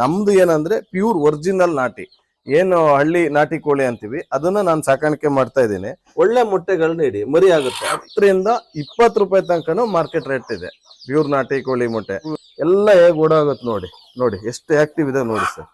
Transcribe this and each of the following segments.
ನಮ್ದು ಏನಂದ್ರೆ pure original ನಾಟಿ. ಏನು ಹಳ್ಳಿ ನಾಟಿ ಕೋಳಿ ಅಂತೀವಿ, ಅದನ್ನ ನಾನು ಸಾಕಾಣಿಕೆ ಮಾಡ್ತಾ ಇದ್ದೀನಿ. ಒಳ್ಳೆ ಮೊಟ್ಟೆಗಳನ್ನ ಇಡಿ, ಮರಿ ಆಗುತ್ತೆ. ಹತ್ತರಿಂದ ಇಪ್ಪತ್ತು ರೂಪಾಯಿ ತನಕನೂ ಮಾರ್ಕೆಟ್ ರೇಟ್ ಇದೆ, ಪ್ಯೂರ್ ನಾಟಿ ಕೋಳಿ ಮೊಟ್ಟೆ. ಎಲ್ಲ ಹೇಗೆ ಓಡಾಗುತ್ತೆ ನೋಡಿ ನೋಡಿ, ಎಷ್ಟು ಆಕ್ಟಿವ್ ಇದೆ ನೋಡಿ ಸರ್.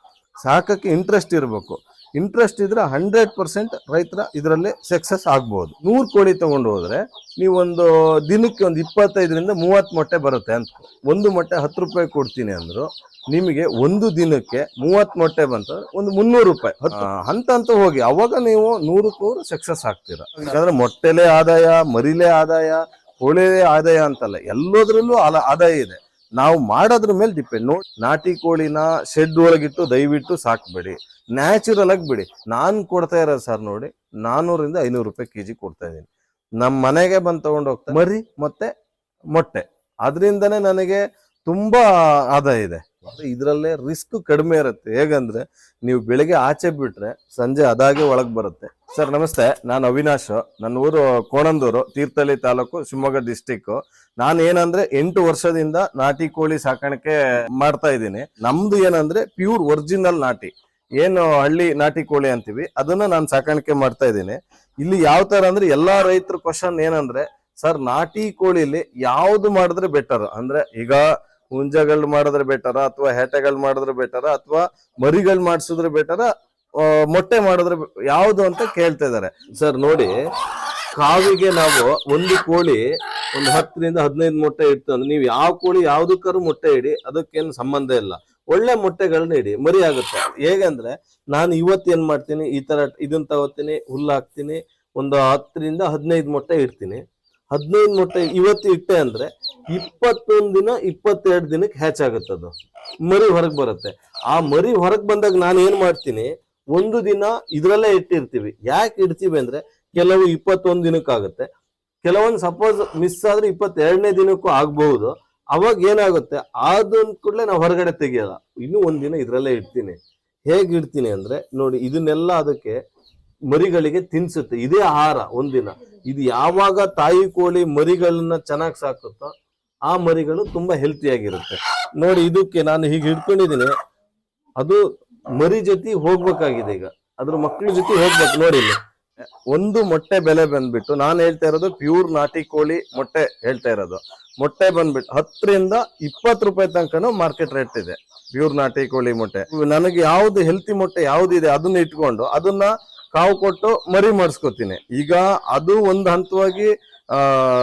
ಸಾಕಕ್ಕೆ ಇಂಟ್ರೆಸ್ಟ್ ಇರಬೇಕು. ಇಂಟ್ರೆಸ್ಟ್ ಇದ್ರೆ ಹಂಡ್ರೆಡ್ ಪರ್ಸೆಂಟ್ ರೈತರ ಇದರಲ್ಲಿ ಸಕ್ಸಸ್ ಆಗ್ಬೋದು. ನೂರು ಕೋಳಿ ತಗೊಂಡು ಹೋದ್ರೆ ನೀವೊಂದು ದಿನಕ್ಕೆ ಒಂದು ಇಪ್ಪತ್ತೈದರಿಂದ ಮೂವತ್ತು ಮೊಟ್ಟೆ ಬರುತ್ತೆ ಅಂತ. ಒಂದು ಮೊಟ್ಟೆ ಹತ್ತು ರೂಪಾಯಿ ಕೊಡ್ತೀನಿ ಅಂದ್ರು ನಿಮಗೆ ಒಂದು ದಿನಕ್ಕೆ ಮೂವತ್ತು ಮೊಟ್ಟೆ ಬಂತ ಒಂದು ಮುನ್ನೂರು ರೂಪಾಯಿ. ಹಂತ ಹಂತ ಹೋಗಿ. ಅವಾಗ ನೀವು ನೂರಕ್ಕೆ ನೂರು ಸಕ್ಸಸ್ ಆಗ್ತೀರ. ಯಾಕಂದ್ರೆ ಮೊಟ್ಟೆಲೇ ಆದಾಯ ಮರಿಲೇ ಆದಾಯ ಕೋಳಿಲೇ ಆದಾಯ ಅಂತಲ್ಲ. ಎಲ್ಲದರಲ್ಲೂ ಆದಾಯ ಇದೆ. ನಾವು ಮಾಡೋದ್ರ ಮೇಲೆ ಡಿಪೆಂಡ್ ನೋಡಿ ನಾಟಿ ಕೋಳಿನ ಶೆಡ್ ಒಳಗಿಟ್ಟು ದಯವಿಟ್ಟು ಸಾಕ್ಬೇಡಿ. ನ್ಯಾಚುರಲ್ ಆಗಿ ಬಿಡಿ. ನಾನು ಕೊಡ್ತಾ ಇರೋದು ಸರ್ ನೋಡಿ ನಾನ್ನೂರಿಂದ ಐನೂರು ರೂಪಾಯಿ ಕೆ ಜಿ ಕೊಡ್ತಾ ಇದ್ದೀನಿ. ನಮ್ಮ ಮನೆಗೆ ಬಂದು ತಗೊಂಡು ಹೋಗ್ತಾ ಮರಿ? ಮತ್ತೆ ಮೊಟ್ಟೆ. ಅದರಿಂದನೇ ನನಗೆ ತುಂಬ ಆದಾಯ ಇದೆ. ಇದರಲ್ಲೇ ರಿಸ್ಕ್ ಕಡಿಮೆ ಇರುತ್ತೆ. ಹೇಗಂದ್ರೆ ನೀವು ಬೆಳಿಗ್ಗೆ ಆಚೆ ಬಿಟ್ರೆ ಸಂಜೆ ಅದಾಗೆ ಒಳಗೆ ಬರುತ್ತೆ. ಸರ್, ನಮಸ್ತೆ. ನಾನು ಅವಿನಾಶ್. ನನ್ನ ಊರು ಕೋಣಂದೂರು, ತೀರ್ಥಹಳ್ಳಿ ತಾಲೂಕು ಶಿವಮೊಗ್ಗ ಡಿಸ್ಟಿಕ್ ನಾನು ಏನಂದ್ರೆ ಎಂಟು ವರ್ಷದಿಂದ ನಾಟಿ ಕೋಳಿ ಸಾಕಾಣಿಕೆ ಮಾಡ್ತಾ ಇದ್ದೀನಿ. ನಮ್ದು ಏನಂದ್ರೆ ಪ್ಯೂರ್ ಒರಿಜಿನಲ್ ನಾಟಿ. ಏನು ಹಳ್ಳಿ ನಾಟಿ ಕೋಳಿ ಅಂತೀವಿ, ಅದನ್ನ ನಾನು ಸಾಕಾಣಿಕೆ ಮಾಡ್ತಾ ಇದ್ದೀನಿ. ಇಲ್ಲಿ ಯಾವ ತರ ಅಂದ್ರೆ ಎಲ್ಲಾ ರೈತರ ಕ್ವಶನ್ ಏನಂದ್ರೆ, ಸರ್, ನಾಟಿ ಕೋಳಿಲಿ ಯಾವ್ದು ಮಾಡಿದ್ರೆ ಬೆಟರ್ ಅಂದ್ರೆ ಈಗ ಹುಂಜಗಳು ಮಾಡಿದ್ರೆ ಬೆಟರ ಅಥವಾ ಹೆಟೆಗಳು ಮಾಡಿದ್ರೆ ಬೆಟರ ಅಥವಾ ಮರಿಗಳು ಮಾಡಿಸಿದ್ರೆ ಬೆಟರ ಮೊಟ್ಟೆ ಮಾಡಿದ್ರೆ ಯಾವುದು ಅಂತ ಕೇಳ್ತಾ ಇದ್ದಾರೆ. ಸರ್, ನೋಡಿ, ಕಾವಿಗೆ ನಾವು ಒಂದು ಕೋಳಿ ಒಂದು ಹತ್ತರಿಂದ ಹದಿನೈದು ಮೊಟ್ಟೆ ಇಡ್ತು ಅಂದ್ರೆ ನೀವು ಯಾವ ಕೋಳಿ ಯಾವ್ದಕ್ಕಾರು ಮೊಟ್ಟೆ ಇಡಿ, ಅದಕ್ಕೇನು ಸಂಬಂಧ ಇಲ್ಲ. ಒಳ್ಳೆ ಮೊಟ್ಟೆಗಳನ್ನ ಇಡಿ, ಮರಿ ಆಗುತ್ತೆ. ಹೇಗಂದ್ರೆ ನಾನು ಇವತ್ತು ಏನ್ ಮಾಡ್ತೀನಿ, ಈ ತರ ಇದನ್ನ ತಗೋತೀನಿ, ಹುಲ್ಲು ಹಾಕ್ತೀನಿ, ಒಂದು ಹತ್ತರಿಂದ ಹದಿನೈದು ಮೊಟ್ಟೆ ಇಡ್ತೀನಿ. ಹದಿನೈದು ಮೊಟ್ಟೆ ಇವತ್ತು ಇಟ್ಟೆ ಅಂದ್ರೆ ಇಪ್ಪತ್ತೊಂದು ದಿನ, ಇಪ್ಪತ್ತೆರಡು ದಿನಕ್ಕೆ ಹ್ಯಾಚ್ ಆಗುತ್ತೆ ಅದು. ಮರಿ ಹೊರಗೆ ಬರುತ್ತೆ. ಆ ಮರಿ ಹೊರಗೆ ಬಂದಾಗ ನಾನು ಏನು ಮಾಡ್ತೀನಿ? ಒಂದು ದಿನ ಇದರಲ್ಲೇ ಇಟ್ಟಿರ್ತೀವಿ. ಯಾಕೆ ಇಡ್ತೀವಿ ಅಂದ್ರೆ ಕೆಲವು ಇಪ್ಪತ್ತೊಂದು ದಿನಕ್ಕಾಗುತ್ತೆ. ಕೆಲವೊಂದು ಸಪೋಸ್ ಮಿಸ್ ಆದ್ರೆ ಇಪ್ಪತ್ತೆರಡನೇ ದಿನಕ್ಕೂ ಆಗಬಹುದು. ಅವಾಗ ಏನಾಗುತ್ತೆ? ಅದೊಂದ್ ಕೂಡಲೇ ನಾವು ಹೊರಗಡೆ ತೆಗಿಯೋಲ್ಲ. ಇನ್ನೂ ಒಂದು ದಿನ ಇದರಲ್ಲೇ ಇಡ್ತೀನಿ. ಹೇಗೆ ಇಡ್ತೀನಿ ಅಂದ್ರೆ ನೋಡಿ, ಇದನ್ನೆಲ್ಲ ಅದಕ್ಕೆ ಮರಿಗಳಿಗೆ ತಿನ್ಸುತ್ತೆ. ಇದೇ ಆಹಾರ ಒಂದಿನ. ಇದು ಯಾವಾಗ ತಾಯಿ ಕೋಳಿ ಮರಿಗಳನ್ನ ಚೆನ್ನಾಗಿ ಸಾಕುತ್ತೋ ಆ ಮರಿಗಳು ತುಂಬಾ ಹೆಲ್ತಿ ಆಗಿರುತ್ತೆ. ನೋಡಿ ಇದಕ್ಕೆ ನಾನು ಹೀಗೆ ಹಿಡ್ಕೊಂಡಿದ್ದೀನಿ. ಅದು ಮರಿ ಜೊತೆ ಹೋಗ್ಬೇಕಾಗಿದೆ ಈಗ. ಅದ್ರ ಮಕ್ಳ ಜೊತೆ ಹೋಗ್ಬೇಕು. ನೋಡಿ ಒಂದು ಮೊಟ್ಟೆ ಬೆಲೆ ಬಂದ್ಬಿಟ್ಟು ನಾನು ಹೇಳ್ತಾ ಇರೋದು ಪ್ಯೂರ್ ನಾಟಿ ಕೋಳಿ ಮೊಟ್ಟೆ ಹೇಳ್ತಾ ಇರೋದು. ಮೊಟ್ಟೆ ಬಂದ್ಬಿಟ್ಟು ಹತ್ತರಿಂದ ಇಪ್ಪತ್ತು ರೂಪಾಯಿ ತನಕನೂ ಮಾರ್ಕೆಟ್ ರೇಟ್ ಇದೆ. ಪ್ಯೂರ್ ನಾಟಿ ಕೋಳಿ ಮೊಟ್ಟೆ. ನನಗೆ ಯಾವ್ದು ಹೆಲ್ತಿ ಮೊಟ್ಟೆ ಯಾವ್ದಿದೆ ಅದನ್ನ ಇಟ್ಕೊಂಡು ಅದನ್ನ ಕಾವು ಕೊಟ್ಟು ಮರಿ ಮಾಡಿಸ್ಕೊತೀನಿ. ಈಗ ಅದು ಒಂದು ಹಂತವಾಗಿ, ಆ,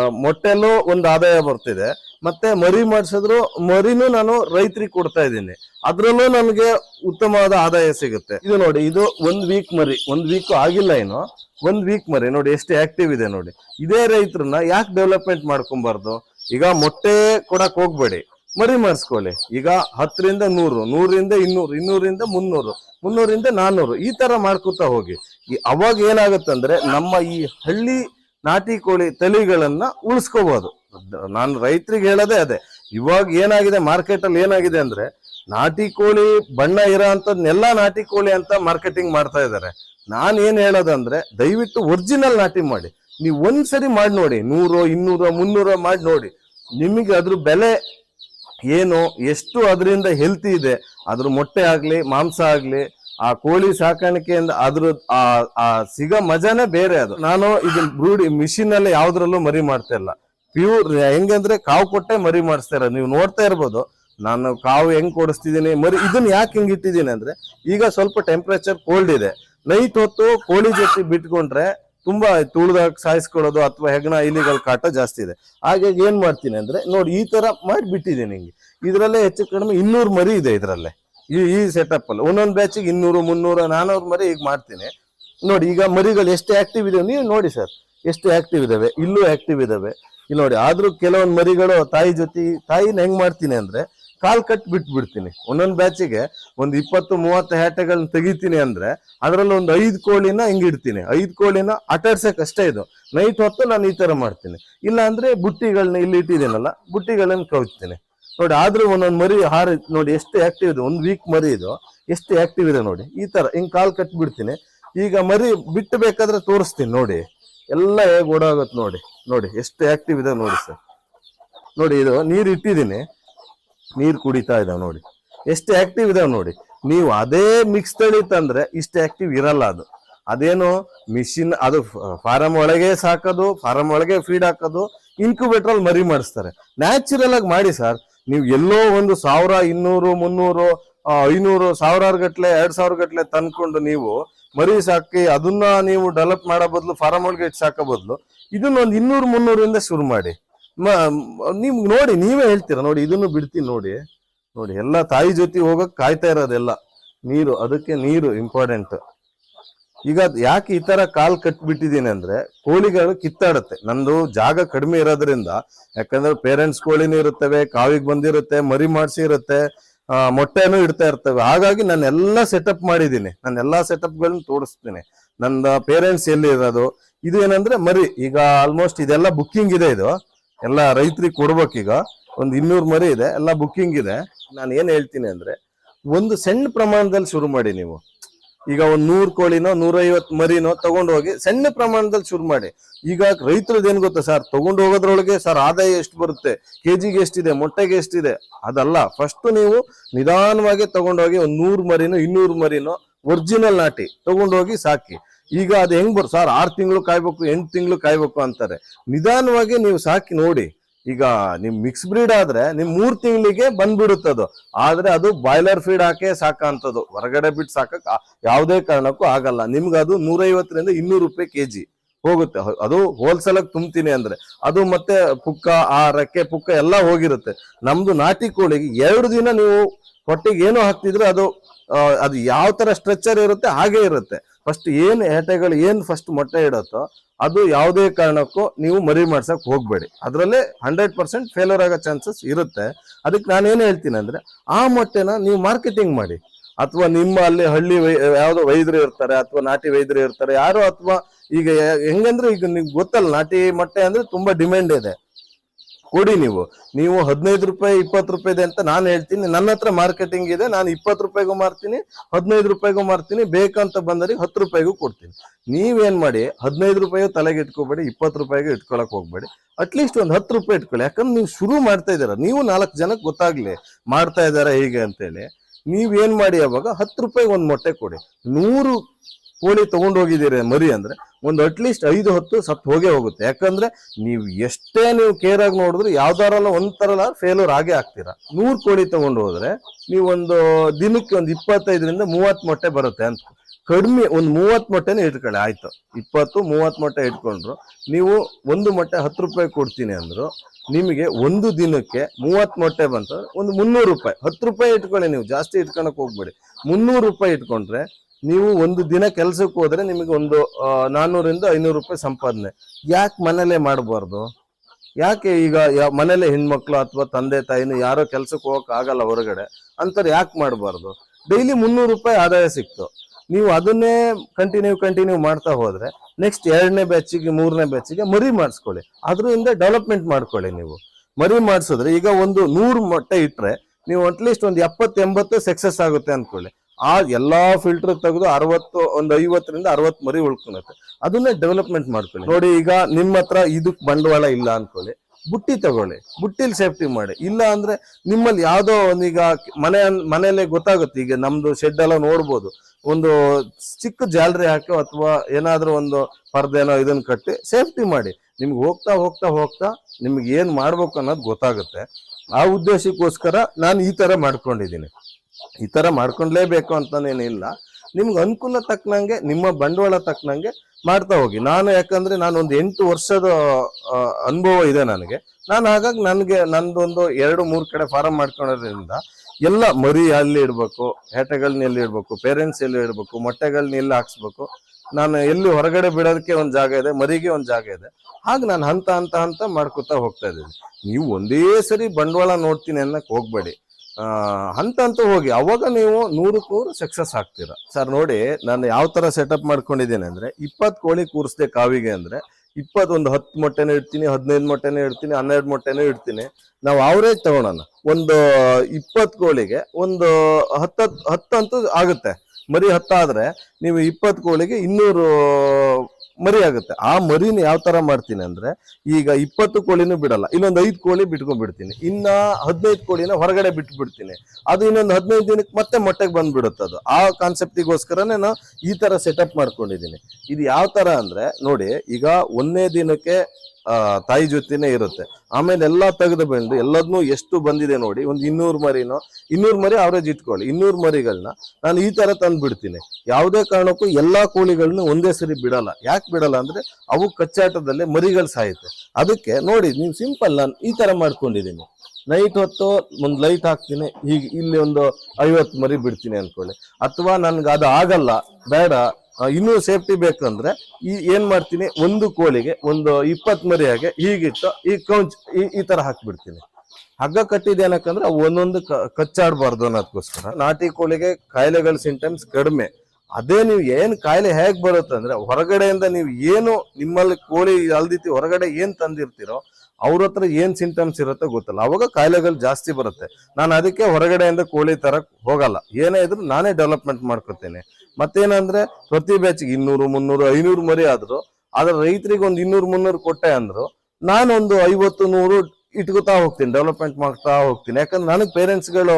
ಮೊಟ್ಟೆಲ್ಲೂ ಒಂದು ಆದಾಯ ಬರ್ತಿದೆ. ಮತ್ತೆ ಮರಿ ಮಾಡಿಸಿದ್ರು ಮರಿನೂ ನಾನು ರೈತರಿಗೆ ಕೊಡ್ತಾ ಇದ್ದೀನಿ. ಅದ್ರಲ್ಲೂ ನನಗೆ ಉತ್ತಮವಾದ ಆದಾಯ ಸಿಗುತ್ತೆ. ಇದು ನೋಡಿ, ಇದು ಒಂದ್ ವೀಕ್ ಮರಿ, ಒಂದ್ ವೀಕ್ ಆಗಿಲ್ಲ ಏನು ಒಂದ್ ವೀಕ್ ಮರಿ, ನೋಡಿ ಎಷ್ಟು ಆಕ್ಟಿವ್ ಇದೆ ನೋಡಿ. ಇದೇ ರೈತರನ್ನ ಯಾಕೆ ಡೆವಲಪ್ಮೆಂಟ್ ಮಾಡ್ಕೊಬಾರ್ದು? ಈಗ ಮೊಟ್ಟೆ ಕೊಡಕ್ ಹೋಗ್ಬೇಡಿ. ಮರಿ ಮಾಡಿಸ್ಕೊಳ್ಳಿ. ಈಗ ಹತ್ತರಿಂದ ನೂರು, ನೂರಿಂದ ಇನ್ನೂರು, ಇನ್ನೂರಿಂದ ಮುನ್ನೂರು, ಮುನ್ನೂರಿಂದ ನಾನ್ನೂರು ಈ ತರ ಮಾಡ್ಕೊತಾ ಹೋಗಿ. ಈ ಅವಾಗ ಏನಾಗತ್ತಂದ್ರೆ ನಮ್ಮ ಈ ಹಳ್ಳಿ ನಾಟಿ ಕೋಳಿ ತಳಿಗಳನ್ನ ಉಳಿಸ್ಕೋಬಹುದು ನಾನು ರೈತರಿಗೆ ಹೇಳೋದೇ ಅದೇ. ಇವಾಗ ಏನಾಗಿದೆ ಮಾರ್ಕೆಟ್ ಅಲ್ಲಿ ಏನಾಗಿದೆ ಅಂದ್ರೆ ನಾಟಿ ಕೋಳಿ ಬಣ್ಣ ಇರೋ ನಾಟಿ ಕೋಳಿ ಅಂತ ಮಾರ್ಕೆಟಿಂಗ್ ಮಾಡ್ತಾ ಇದ್ದಾರೆ ನಾನು ಏನ್ ಹೇಳೋದಂದ್ರೆ ದಯವಿಟ್ಟು ಒರಿಜಿನಲ್ ನಾಟಿ ಮಾಡಿ. ನೀವು ಒಂದ್ಸರಿ ಮಾಡಿ ನೋಡಿ, ನೂರು, ಇನ್ನೂರು, ಮುನ್ನೂರು ಮಾಡಿ ನೋಡಿ. ನಿಮಗೆ ಅದ್ರ ಬೆಲೆ ಏನು, ಎಷ್ಟು ಅದರಿಂದ ಹೆಲ್ತಿ ಇದೆ, ಅದ್ರ ಮೊಟ್ಟೆ ಆಗಲಿ, ಮಾಂಸ ಆಗ್ಲಿ ಆ ಕೋಳಿ ಸಾಕಾಣಿಕೆಯಿಂದ ಅದ್ರ ಆ ಸಿಗೋ ಮಜಾನೇ ಬೇರೆ ಅದು. ನಾನು ಇದು ಬ್ರೂಡಿ ಮಿಷಿನ್ ಅಲ್ಲಿ ಯಾವ್ದ್ರಲ್ಲೂ ಮರಿ ಮಾಡ್ತಾ ಇಲ್ಲ. ಪ್ಯೂರ್ ಹೆಂಗಂದ್ರೆ ಕಾವು ಕೊಟ್ಟೆ ಮರಿ ಮಾಡಿಸ್ತಾ ಇರೋದು. ನೀವು ನೋಡ್ತಾ ಇರ್ಬೋದು, ನಾನು ಕಾವು ಹೆಂಗ್ ಕೊಡಿಸ್ತಿದ್ದೀನಿ, ಮರಿ ಇದನ್ನ ಯಾಕೆ ಹಿಂಗ್ ಇಟ್ಟಿದ್ದೀನಿ ಅಂದ್ರೆ, ಈಗ ಸ್ವಲ್ಪ ಟೆಂಪರೇಚರ್ ಕೋಲ್ಡ್ ಇದೆ. ನೈಟ್ ಹೊತ್ತು ಕೋಳಿ ಜೊತೆ ಬಿಟ್ಕೊಂಡ್ರೆ ತುಂಬಾ ತುಳಿದಾಗ ಸಾಯಿಸ್ಕೊಳ್ಳೋದು ಅಥವಾ ಹೆಗ್ಣ ಇಲಿಗಳ ಕಾಟ ಜಾಸ್ತಿ ಇದೆ. ಹಾಗಾಗಿ ಏನ್ ಮಾಡ್ತೀನಿ ಅಂದ್ರೆ, ನೋಡಿ ಈ ತರ ಮಾಡಿ ಬಿಟ್ಟಿದ್ದೀನಿ ಹಿಂಗೆ. ಇದರಲ್ಲೇ ಹೆಚ್ಚು ಕಡಿಮೆ ಇನ್ನೂರು ಮರಿ ಇದೆ ಇದ್ರಲ್ಲೇ. ಈ ಈ ಸೆಟಪ್ ಅಲ್ಲಿ. ಒಂದೊಂದು ಬ್ಯಾಚಿಗೆ ಇನ್ನೂರು, ಮುನ್ನೂರು, ನಾನೂರು ಮರಿ ಈಗ ಮಾಡ್ತೀನಿ. ನೋಡಿ, ಈಗ ಮರಿಗಳು ಎಷ್ಟು ಆಕ್ಟಿವ್ ಇದಾವೆ ನೀವು ನೋಡಿ ಸರ್. ಎಷ್ಟು ಆಕ್ಟಿವ್ ಇದಾವೆ? ಇಲ್ಲೂ ಆಕ್ಟಿವ್ ಇದಾವೆ. ಇಲ್ಲಿ ನೋಡಿ, ಆದ್ರೂ ಕೆಲವೊಂದು ಮರಿಗಳು ತಾಯಿ ಜೊತೆ, ತಾಯಿನ ಹೆಂಗ್ ಮಾಡ್ತೀನಿ ಅಂದ್ರೆ ಕಾಲ್ ಕಟ್ ಬಿಟ್ಬಿಡ್ತೀನಿ. ಒಂದೊಂದು ಬ್ಯಾಚಿಗೆ ಒಂದು ಇಪ್ಪತ್ತು, ಮೂವತ್ತು ಹ್ಯಾಟೆಗಳನ್ನ ತೆಗಿತೀನಿ ಅಂದ್ರೆ ಅದ್ರಲ್ಲಿ ಒಂದು ಐದು ಕೋಳಿನ ಹಿಂಗ್ ಇಡ್ತೀನಿ. ಐದು ಕೋಳಿನ ಆಟಾಡ್ಸಕ್ ಅಷ್ಟೇ ಇದು. ನೈಟ್ ಹೊತ್ತು ನಾನು ಈ ತರ ಮಾಡ್ತೀನಿ. ಇಲ್ಲ ಅಂದ್ರೆ ಬುಟ್ಟಿಗಳನ್ನ ಇಲ್ಲಿ ಇಟ್ಟಿದ್ದೀನಲ್ಲ, ಬುಟ್ಟಿಗಳನ್ನ ಕೌಚ್ತೀನಿ ನೋಡಿ, ಆದ್ರೂ ಒಂದೊಂದು ಮರಿ ಹಾರ ನೋಡಿ, ಎಷ್ಟು ಆಕ್ಟಿವ್ ಇದೆ, ಒಂದು ವೀಕ್ ಮರಿ ಇದು, ಎಷ್ಟು ಆಕ್ಟಿವ್ ಇದೆ ನೋಡಿ. ಈ ತರ, ಹಿಂಗ್ ಕಾಲ್ ಕಟ್ ಬಿಡ್ತೀನಿ ಈಗ ಮರಿ ಬಿಟ್ಟು ಬೇಕಾದ್ರೆ ತೋರಿಸ್ತೀನಿ ನೋಡಿ. ಎಲ್ಲ ಹೇಗೆ ಓಡಾಗುತ್ತೆ ನೋಡಿ ನೋಡಿ, ಎಷ್ಟು ಆಕ್ಟಿವ್ ಇದೆ ನೋಡಿ ಸರ್ ನೋಡಿ, ಇದು ನೀರು ಇಟ್ಟಿದ್ದೀನಿ. ನೀರು ಕುಡಿತಾ ಇದ್ದಾವೆ ನೋಡಿ. ಎಷ್ಟು ಆಕ್ಟಿವ್ ಇದಾವೆ ನೋಡಿ. ನೀವು ಅದೇ ಮಿಕ್ಸ್ ತಳಿ ತಂದ್ರೆ ಇಷ್ಟು ಆಕ್ಟಿವ್ ಇರಲ್ಲ ಅದು. ಅದೇನು ಮಿಷಿನ್, ಅದು ಫಾರಮ್ ಒಳಗೆ ಸಾಕೋದು ಫಾರಮ್ ಒಳಗೆ ಫೀಡ್ ಹಾಕೋದು ಇನ್ಕ್ಯುಬೇಟರ್ ಅಲ್ಲಿ ಮರಿ ಮಾಡಿಸ್ತಾರೆ. ನ್ಯಾಚುರಲ್ ಆಗಿ ಮಾಡಿ ಸರ್ ನೀವು ಎಲ್ಲೋ ಒಂದು ಸಾವಿರ, ಇನ್ನೂರು, ಮುನ್ನೂರು ಐನೂರು, ಸಾವಿರಾರು ಗಟ್ಲೆ, ಎರಡ್ ಸಾವಿರ ಗಟ್ಲೆ ತಂದ್ಕೊಂಡು ನೀವು ಮರಿ ಸಾಕಿ ಅದನ್ನ ನೀವು ಡೆವಲಪ್ ಮಾಡೋ ಬದಲು ಫಾರಂ ಒಳಗೆ ಸಾಕೋ ಬದಲು, ಇದನ್ನ ಒಂದು ಇನ್ನೂರು, ಮುನ್ನೂರಿಂದ ಶುರು ಮಾಡಿ. ಮ್- ನೋಡಿ, ನೀವೇ ಹೇಳ್ತೀರಾ, ನೋಡಿ, ಇದನ್ನು ಬಿಡ್ತೀನಿ ನೋಡಿ. ನೋಡಿ, ಎಲ್ಲ ತಾಯಿ ಜೊತೆ ಹೋಗಕ್ ಕಾಯ್ತಾ ಇರೋದೆಲ್ಲ. ನೀರು, ಅದಕ್ಕೆ ನೀರು ಇಂಪಾರ್ಟೆಂಟ್ ಈಗ ಯಾಕೆ ಈ ತರ ಕಾಲ್ ಕಟ್ಬಿಟ್ಟಿದೀನಿ ಅಂದ್ರೆ ಕೋಳಿಗಳು ಕಿತ್ತಾಡುತ್ತೆ. ನಂದು ಜಾಗ ಕಡಿಮೆ ಇರೋದ್ರಿಂದ, ಯಾಕಂದ್ರೆ ಪೇರೆಂಟ್ಸ್ ಕೋಳಿನೂ ಇರುತ್ತವೆ, ಕಾವಿಗೆ ಬಂದಿರುತ್ತೆ, ಮರಿ ಮಾಡಿಸಿ ಇರುತ್ತೆ ಮೊಟ್ಟೆನೂ ಇಡ್ತಾ ಇರ್ತವೆ. ಹಾಗಾಗಿ ನಾನು ಎಲ್ಲ ಸೆಟಪ್ ಮಾಡಿದ್ದೀನಿ. ನಾನು ಎಲ್ಲಾ ಸೆಟಪ್ ಗಳನ್ನ ತೋರಿಸ್ತೀನಿ. ನನ್ನ ಪೇರೆಂಟ್ಸ್ ಎಲ್ಲಿ ಇರೋದು ಇದು ಏನಂದ್ರೆ ಮರಿ. ಈಗ ಆಲ್ಮೋಸ್ಟ್ ಇದೆಲ್ಲ ಬುಕ್ಕಿಂಗ್ ಇದೆ ಇದು. ಎಲ್ಲ ರೈತರಿಗೆ ಕೊಡ್ಬೇಕೀಗ ಒಂದು ಇನ್ನೂರು ಮರಿ ಇದೆ. ಎಲ್ಲ ಬುಕ್ಕಿಂಗ್ ಇದೆ. ನಾನು ಏನು ಹೇಳ್ತೀನಿ ಅಂದ್ರೆ, ಒಂದು ಸಣ್ಣ ಪ್ರಮಾಣದಲ್ಲಿ ಶುರು ಮಾಡಿ ನೀವು. ಈಗ ಒಂದು ನೂರು ಕೋಳಿನೋ, ನೂರೈವತ್ ಮರಿನೋ ತಗೊಂಡು ಹೋಗಿ ಸಣ್ಣ ಪ್ರಮಾಣದಲ್ಲಿ ಶುರು ಮಾಡಿ. ಈಗ ರೈತರದ್ದು ಏನು ಗೊತ್ತಾ ಸರ್? ತಗೊಂಡು ಹೋಗೋದ್ರೊಳಗೆ ಸರ್ ಆದಾಯ ಎಷ್ಟು ಬರುತ್ತೆ? ಕೆ ಜಿಗೆ ಎಷ್ಟಿದೆ? ಮೊಟ್ಟೆಗೆ ಎಷ್ಟಿದೆ? ಅದಲ್ಲ ಫಸ್ಟ್ ನೀವು ನಿಧಾನವಾಗಿ ತಗೊಂಡೋಗಿ ಒಂದು ನೂರು ಮರಿನೋ, ಇನ್ನೂರು ಮರಿನೋ ಒರಿಜಿನಲ್ ನಾಟಿ ತಗೊಂಡೋಗಿ ಸಾಕಿ. ಈಗ ಅದು ಹೆಂಗ್ ಬರ್, ಸರ್ ಆರು ತಿಂಗಳು ಕಾಯ್ಬೇಕು, ಎಂಟು ತಿಂಗಳು ಕಾಯ್ಬೇಕು ಅಂತಾರೆ. ನಿಧಾನವಾಗಿ ನೀವು ಸಾಕಿ ನೋಡಿ. ಈಗ ನಿಮ್ ಮಿಕ್ಸ್ ಬ್ರೀಡ್ ಆದ್ರೆ ನಿಮ್ ಮೂರ್ ತಿಂಗಳಿಗೆ ಬಂದ್ಬಿಡುತ್ತದು ಆದ್ರೆ ಅದು ಬಾಯ್ಲರ್ ಫೀಡ್ ಹಾಕೇ ಸಾಕಂತದ್ದು. ಹೊರಗಡೆ ಬಿಟ್ಟು ಸಾಕಕ್ ಯಾವುದೇ ಕಾರಣಕ್ಕೂ ಆಗಲ್ಲ. ನಿಮ್ಗೆ ಅದು ನೂರೈವತ್ತರಿಂದ ಇನ್ನೂರು ರೂಪಾಯಿ ಕೆಜಿ ಹೋಗುತ್ತೆ. ಅದು ಹೋಲ್ಸೇಲ್ ಆಗಿ ತುಂಬ್ತೀನಿ ಅಂದ್ರೆ. ಅದು ಮತ್ತೆ ಪುಕ್ಕ, ಆ, ರೆಕ್ಕೆ, ಪುಕ್ಕ ಎಲ್ಲ ಹೋಗಿರುತ್ತೆ. ನಮ್ದು ನಾಟಿ ಕೋಳಿಗೆ ಎರಡು ದಿನ ನೀವು ಹೊಟ್ಟೆಗೆ ಏನು ಹಾಕ್ತಿದ್ರೆ ಅದು ಅದು ಯಾವ ತರ ಸ್ಟ್ರೆಚರ್ ಇರುತ್ತೆ ಹಾಗೆ ಇರುತ್ತೆ. ಫಸ್ಟ್ ಏನ್ ಏಟೆಗಳು ಏನ್ ಫಸ್ಟ್ ಮೊಟ್ಟೆ ಇಡುತ್ತೋ ಅದು ಯಾವುದೇ ಕಾರಣಕ್ಕೂ ನೀವು ಮರಿ ಮಾಡ್ಸಕ್ ಹೋಗಬೇಡಿ. ಅದರಲ್ಲೇ ಹಂಡ್ರೆಡ್ ಪರ್ಸೆಂಟ್ ಫೇಲ್ಯೂರ್ ಆಗೋ ಚಾನ್ಸಸ್ ಇರುತ್ತೆ. ಅದಕ್ಕೆ ನಾನು ಏನು ಹೇಳ್ತೀನಿ ಅಂದರೆ ಆ ಮೊಟ್ಟೆನ ನೀವು ಮಾರ್ಕೆಟಿಂಗ್ ಮಾಡಿ. ಅಥವಾ ನಿಮ್ಮ ಅಲ್ಲಿ ಹಳ್ಳಿ ವೈ, ಯಾವುದೋ ವೈದ್ಯರು ಇರ್ತಾರೆ ಅಥವಾ ನಾಟಿ ವೈದ್ಯರು ಇರ್ತಾರೆ, ಯಾರು ಅಥವಾ ಈಗ ಹೆಂಗಂದ್ರೆ ಈಗ ನಿಮ್ಗೆ ಗೊತ್ತಲ್ಲ ನಾಟಿ ಮೊಟ್ಟೆ ಅಂದರೆ ತುಂಬ ಡಿಮ್ಯಾಂಡ್ ಇದೆ. ಕೊಡಿ ನೀವು. ನೀವು ಹದಿನೈದು ರೂಪಾಯಿ, ಇಪ್ಪತ್ತು ರೂಪಾಯಿ ಇದೆ ಅಂತ ನಾನು ಹೇಳ್ತೀನಿ. ನನ್ನ ಹತ್ರ ಮಾರ್ಕೆಟಿಂಗ್ ಇದೆ, ನಾನು ಇಪ್ಪತ್ತು ರೂಪಾಯಿಗೂ ಮಾರ್ತೀನಿ, ಹದಿನೈದು ರೂಪಾಯಿಗೂ ಮಾರ್ತೀನಿ, ಬೇಕಂತ ಬಂದರಿಗೆ ಹತ್ತು ರೂಪಾಯಿಗೂ ಕೊಡ್ತೀನಿ. ನೀವೇನು ಮಾಡಿ, ಹದಿನೈದು ರೂಪಾಯಿ ತಲೆಗೆ ಇಟ್ಕೋಬೇಡಿ, ಇಪ್ಪತ್ತು ರೂಪಾಯಿಗೂ ಇಟ್ಕೊಳಕ್ ಹೋಗ್ಬೇಡಿ. ಅಟ್ಲೀಸ್ಟ್ ಒಂದು ಹತ್ತು ರೂಪಾಯಿ ಇಟ್ಕೊಳ್ಳಿ. ಯಾಕಂದ್ರೆ ನೀವು ಶುರು ಮಾಡ್ತಾ ಇದ್ದೀರಾ. ನೀವು ನಾಲ್ಕು ಜನಕ್ಕೆ ಗೊತ್ತಾಗ್ಲಿ, ಮಾಡ್ತಾ ಇದ್ದಾರಾ ಹೀಗೆ ಅಂತೇಳಿ. ನೀವೇನು ಮಾಡಿ ಅವಾಗ ಹತ್ತು ರೂಪಾಯಿಗೆ ಒಂದು ಮೊಟ್ಟೆ ಕೊಡಿ. ನೂರು ಕೋಳಿ ತಗೊಂಡು ಹೋಗಿದ್ದೀರಿ ಮರಿ ಅಂದ್ರೆ ಒಂದು ಅಟ್ಲೀಸ್ಟ್ ಐದು ಹತ್ತು ಸತ್ತು ಹೋಗೇ ಹೋಗುತ್ತೆ. ಯಾಕಂದ್ರೆ ನೀವು ಎಷ್ಟೇ ನೀವು ಕೇರ್ ಆಗಿ ನೋಡಿದ್ರು ಯಾವ್ದಾರಲ್ಲ ಒಂಥರಲ್ಲ ಫೇಲ್ಯೂರ್ ಆಗೇ ಆಗ್ತೀರಾ. ನೂರು ಕೋಳಿ ತಗೊಂಡು ಹೋದ್ರೆ ನೀವು ಒಂದು ದಿನಕ್ಕೆ ಒಂದು ಇಪ್ಪತ್ತೈದರಿಂದ ಮೂವತ್ತು ಮೊಟ್ಟೆ ಬರುತ್ತೆ ಅಂತ. ಕಡಿಮೆ ಒಂದು ಮೂವತ್ತು ಮೊಟ್ಟೆನೇ ಇಟ್ಕೊಳ್ಳಿ, ಆಯ್ತು. ಇಪ್ಪತ್ತು, ಮೂವತ್ತು ಮೊಟ್ಟೆ ಇಟ್ಕೊಂಡ್ರು ನೀವು ಒಂದು ಮೊಟ್ಟೆ ಹತ್ತು ರೂಪಾಯಿ ಕೊಡ್ತೀನಿ ಅಂದ್ರು ನಿಮಗೆ ಒಂದು ದಿನಕ್ಕೆ ಮೂವತ್ತು ಮೊಟ್ಟೆ ಬಂತು, ಒಂದು ಮುನ್ನೂರು ರೂಪಾಯಿ. ಹತ್ತು ರೂಪಾಯಿ ಇಟ್ಕೊಳ್ಳಿ ನೀವು, ಜಾಸ್ತಿ ಇಟ್ಕೊಳಕ್ ಹೋಗ್ಬೇಡಿ. ಮುನ್ನೂರು ರೂಪಾಯಿ ಇಟ್ಕೊಂಡ್ರೆ ನೀವು ಒಂದು ದಿನ ಕೆಲಸಕ್ಕೆ ಹೋದ್ರೆ ನಿಮಗೆ ಒಂದು ನಾನ್ನೂರಿಂದ ಐನೂರು ರೂಪಾಯಿ ಸಂಪಾದನೆ. ಯಾಕೆ ಮನೇಲೆ ಮಾಡಬಾರ್ದು? ಯಾಕೆ ಈಗ ಮನೇಲೆ ಹೆಣ್ಮಕ್ಳು ಅಥವಾ ತಂದೆ, ತಾಯಿನ ಯಾರೋ ಕೆಲ್ಸಕ್ಕೆ ಹೋಗಕ್ ಆಗಲ್ಲ ಹೊರಗಡೆ ಅಂತಾರೆ ಯಾಕೆ ಮಾಡಬಾರ್ದು? ಡೈಲಿ ಮುನ್ನೂರು ರೂಪಾಯಿ ಆದಾಯ ಸಿಕ್ತು. ನೀವು ಅದನ್ನೇ ಕಂಟಿನ್ಯೂ ಕಂಟಿನ್ಯೂ ಮಾಡ್ತಾ ಹೋದ್ರೆ ನೆಕ್ಸ್ಟ್ ಎರಡನೇ ಬ್ಯಾಚಿಗೆ ಮೂರನೇ ಬ್ಯಾಚಿಗೆ ಮರಿ ಮಾಡಿಸ್ಕೊಳ್ಳಿ. ಅದರಿಂದ ಡೆವಲಪ್ಮೆಂಟ್ ಮಾಡ್ಕೊಳ್ಳಿ ನೀವು. ಮರಿ ಮಾಡಿಸಿದ್ರೆ ಈಗ ಒಂದು ನೂರು ಮೊಟ್ಟೆ ಇಟ್ಟರೆ ನೀವು ಅಟ್ಲೀಸ್ಟ್ ಒಂದು ಎಪ್ಪತ್ತೆಂಬತ್ತು ಸಕ್ಸಸ್ ಆಗುತ್ತೆ ಅನ್ಕೊಳ್ಳಿ. ಆ ಎಲ್ಲಾ ಫಿಲ್ಟರ್ ತೆಗೆದು ಅರವತ್ತು, ಒಂದು ಐವತ್ತರಿಂದ ಅರವತ್ತು ಮರಿ ಉಳ್ಕೊಳತ್ತೆ ಅದನ್ನೇ ಡೆವಲಪ್ಮೆಂಟ್ ಮಾಡ್ಕೊಳ್ಳಿ. ನೋಡಿ ಈಗ ನಿಮ್ಮ ಹತ್ರ ಇದಕ್ಕೆ ಬಂಡವಾಳ ಇಲ್ಲ ಅನ್ಕೊಳ್ಳಿ. ಬುಟ್ಟಿ ತಗೊಳ್ಳಿ. ಬುಟ್ಟಿಲಿ ಸೇಫ್ಟಿ ಮಾಡಿ. ಇಲ್ಲ ಅಂದ್ರೆ ನಿಮ್ಮಲ್ಲಿ ಯಾವುದೋ ಈಗ ಮನೆ, ಮನೆಯಲ್ಲೇ ಗೊತ್ತಾಗುತ್ತೆ. ಈಗ ನಮ್ದು ಶೆಡ್ ಎಲ್ಲ ನೋಡ್ಬೋದು. ಒಂದು ಚಿಕ್ಕ ಜಾಲರಿ ಹಾಕಿ ಅಥವಾ ಏನಾದ್ರೂ ಒಂದು ಪರ್ದೆನೋ ಇದನ್ನ ಕಟ್ಟಿ ಸೇಫ್ಟಿ ಮಾಡಿ. ನಿಮ್ಗೆ ಹೋಗ್ತಾ ಹೋಗ್ತಾ ಹೋಗ್ತಾ ನಿಮ್ಗೆ ಏನ್ ಮಾಡ್ಬೇಕು ಅನ್ನೋದು ಗೊತ್ತಾಗುತ್ತೆ. ಆ ಉದ್ದೇಶಕ್ಕೋಸ್ಕರ ನಾನು ಈ ತರ ಮಾಡ್ಕೊಂಡಿದ್ದೀನಿ. ಈ ಥರ ಮಾಡ್ಕೊಂಡ್ಲೇಬೇಕು ಅಂತನೇನಿಲ್ಲ ನಿಮ್ಗೆ ಅನುಕೂಲ ತಕ್ಕನಂಗೆ ನಿಮ್ಮ ಬಂಡವಾಳ ತಕ್ಕನಂಗೆ ಮಾಡ್ತಾ ಹೋಗಿ. ನಾನು ಯಾಕಂದ್ರೆ ನಾನು ಒಂದು ಎಂಟು ವರ್ಷದ ಅನುಭವ ಇದೆ ನನಗೆ. ನಾನು ಹಾಗಾಗಿ ನನಗೆ, ನಂದೊಂದು ಎರಡು, ಮೂರು ಕಡೆ ಫಾರಂ ಮಾಡ್ಕೊಳ್ಳೋದ್ರಿಂದ ಎಲ್ಲ ಮರಿ ಅಲ್ಲಿ ಇಡಬೇಕು ಹೇಟೆಗಳನ್ನ ಎಲ್ಲಿ ಇಡಬೇಕು ಪೇರೆಂಟ್ಸ್ ಎಲ್ಲಿ ಇಡಬೇಕು ಮೊಟ್ಟೆಗಳನ್ನ ಎಲ್ಲಿ ಹಾಕ್ಸ್ಬೇಕು. ನಾನು ಎಲ್ಲಿ ಹೊರಗಡೆ ಬಿಡೋದಕ್ಕೆ ಒಂದು ಜಾಗ ಇದೆ, ಮರಿಗೆ ಒಂದು ಜಾಗ ಇದೆ. ಹಾಗೆ ನಾನು ಹಂತ ಹಂತ ಹಂತ ಮಾಡ್ಕೊತಾ ಹೋಗ್ತಾ ಇದ್ದೀನಿ. ನೀವು ಒಂದೇ ಸರಿ ಬಂಡವಾಳ ನೋಡ್ತೀನಿ ಅನ್ನಕ್ಕೆ ಹೋಗ್ಬೇಡಿ. ಹಂತ ಹಂತ ಹೋಗಿ, ಅವಾಗ ನೀವು ನೂರು ಸಕ್ಸಸ್ ಆಗ್ತೀರ. ಸರ್, ನೋಡಿ, ನಾನು ಯಾವ ತರ ಸೆಟಪ್ ಮಾಡ್ಕೊಂಡಿದ್ದೀನಿ ಅಂದ್ರೆ, ಇಪ್ಪತ್ತು ಕೋಳಿ ಕೂರಿಸ್ದೆ ಕಾವಿಗೆ ಅಂದ್ರೆ, ಇಪ್ಪತ್ತೊಂದು ಹತ್ತು ಮೊಟ್ಟೆನೂ ಇಡ್ತೀನಿ, ಹದಿನೈದು ಮೊಟ್ಟೆನೂ ಇಡ್ತೀನಿ, ಹನ್ನೆರಡು ಮೊಟ್ಟೆನೂ ಇಡ್ತೀನಿ. ನಾವು ಅವರೇಜ್ ತಗೊಳೋಣ. ಒಂದು ಇಪ್ಪತ್ತು ಕೋಳಿಗೆ ಒಂದು ಹತ್ತತ್ತು ಹತ್ತಂತೂ ಆಗುತ್ತೆ. ಮರಿ ಹತ್ತಾದರೆ, ನೀವು ಇಪ್ಪತ್ತು ಕೋಳಿಗೆ ಇನ್ನೂರು ಮರಿ ಆಗುತ್ತೆ. ಆ ಮರಿನ ಯಾವ ತರ ಮಾಡ್ತೀನಿ ಅಂದ್ರೆ ಈಗ ಇಪ್ಪತ್ತು ಕೋಳಿನೂ ಬಿಡಲ್ಲ. ಇನ್ನೊಂದು ಐದು ಕೋಳಿ ಬಿಟ್ಕೊಂಡ್ಬಿಡ್ತೀನಿ. ಇನ್ನ ಹದಿನೈದು ಕೋಳಿನ ಹೊರಗಡೆ ಬಿಟ್ಬಿಡ್ತೀನಿ. ಅದು ಇನ್ನೊಂದು ಹದಿನೈದು ದಿನಕ್ಕೆ ಮತ್ತೆ ಮೊಟ್ಟೆಗೆ ಬಂದ್ಬಿಡುತ್ತೆ ಅದು. ಆ ಕಾನ್ಸೆಪ್ಟಿಗೋಸ್ಕರನೇ ನಾನು ಈ ತರ ಸೆಟಪ್ ಮಾಡ್ಕೊಂಡಿದ್ದೀನಿ. ಇದು ಯಾವ ತರ ಅಂದ್ರೆ ನೋಡಿ, ಈಗ ಒಂದೇ ದಿನಕ್ಕೆ ತಾಯಿ ಜೊತೆನೇ ಇರುತ್ತೆ. ಆಮೇಲೆ ಎಲ್ಲ ತೆಗೆದು ಬಂದು ಎಲ್ಲದನ್ನೂ ಎಷ್ಟು ಬಂದಿದೆ ನೋಡಿ, ಒಂದು ಇನ್ನೂರು ಮರಿನೋ, ಇನ್ನೂರು ಮರಿ ಅವರೇಜ್ ಇಟ್ಕೊಳ್ಳಿ, ಇನ್ನೂರು ಮರಿಗಳನ್ನ ನಾನು ಈ ತರ ತಂದು ಬಿಡ್ತೀನಿ. ಯಾವುದೇ ಕಾರಣಕ್ಕೂ ಎಲ್ಲಾ ಕೋಳಿಗಳನ್ನ ಒಂದೇ ಸರಿ ಬಿಡಲ್ಲ. ಯಾಕೆ ಬಿಡಲ್ಲ ಅಂದ್ರೆ ಅವು ಕಚ್ಚಾಟದಲ್ಲೇ ಮರಿಗಳು ಸಾಯುತ್ತೆ. ಅದಕ್ಕೆ ನೋಡಿ, ನೀವು ಸಿಂಪಲ್ ನಾನು ಈ ತರ ಮಾಡ್ಕೊಂಡಿದ್ದೀನಿ. ನೈಟ್ ಹೊತ್ತು ಒಂದು ಲೈಟ್ ಹಾಕ್ತೀನಿ ಈಗ ಇಲ್ಲಿ ಒಂದು ಐವತ್ತು ಮರಿ ಬಿಡ್ತೀನಿ ಅಂದ್ಕೊಳ್ಳಿ ಅಥವಾ ನನ್ಗೆ ಅದು ಆಗಲ್ಲ, ಬೇಡ. ಇನ್ನೂ ಸೇಫ್ಟಿ ಬೇಕಂದ್ರೆ ಈ ಏನ್ ಮಾಡ್ತೀನಿ? ಒಂದು ಕೋಳಿಗೆ ಒಂದು ಇಪ್ಪತ್ ಮರಿಯಾಗೆ ಹೀಗಿಟ್ಟು ಈ ಕೌಂಚ್ ಈ ತರ ಹಾಕ್ಬಿಡ್ತೀನಿ. ಹಗ್ಗ ಕಟ್ಟಿದ ಏನಕ್ಕಂದ್ರೆ ಒಂದೊಂದು ಕಚ್ಚಾಡಬಾರ್ದು ಅನ್ನೋದಕ್ಕೋಸ್ಕರ ನಾಟಿ ಕೋಳಿಗೆ ಕಾಯಿಲೆಗಳ ಸಿಂಟಮ್ಸ್ ಕಡಿಮೆ. ಅದೇ ನೀವು ಏನ್ ಕಾಯಿಲೆ ಹೇಗೆ ಬರುತ್ತೆ ಅಂದ್ರೆ ಹೊರಗಡೆಯಿಂದ ನೀವು ಏನು ನಿಮ್ಮಲ್ಲಿ ಕೋಳಿ ಅಲ್ದಿತಿ ಹೊರಗಡೆ ಏನ್ ತಂದಿರ್ತೀರೋ ಅವ್ರ ಹತ್ರ ಏನ್ ಸಿಂಟಮ್ಸ್ ಇರುತ್ತೋ ಗೊತ್ತಲ್ಲ. ಅವಾಗ ಕಾಯಿಲೆಗಳು ಜಾಸ್ತಿ ಬರುತ್ತೆ. ನಾನು ಅದಕ್ಕೆ ಹೊರಗಡೆಯಿಂದ ಕೋಳಿ ತರಕ್ ಹೋಗಲ್ಲ. ಏನೇ ಇದ್ರು ನಾನೇ ಡೆವಲಪ್ಮೆಂಟ್ ಮಾಡ್ಕೊತೀನಿ. ಮತ್ತೇನಂದ್ರೆ ಪ್ರತಿ ಬ್ಯಾಚ್ಗೆ ಇನ್ನೂರು, ಮುನ್ನೂರು, ಐನೂರು ಮರಿ ಆದ್ರು ಆದ್ರೆ ರೈತರಿಗೆ ಒಂದು ಇನ್ನೂರು, ಮುನ್ನೂರು ಕೊಟ್ಟೆ ಅಂದ್ರು ನಾನೊಂದು ಐವತ್ತು, ನೂರು ಇಟ್ಕೋತಾ ಹೋಗ್ತೀನಿ ಡೆವಲಪ್ಮೆಂಟ್ ಮಾಡ್ತಾ ಹೋಗ್ತೀನಿ. ಯಾಕಂದ್ರೆ ನನಗೆ ಪೇರೆಂಟ್ಸ್ಗಳು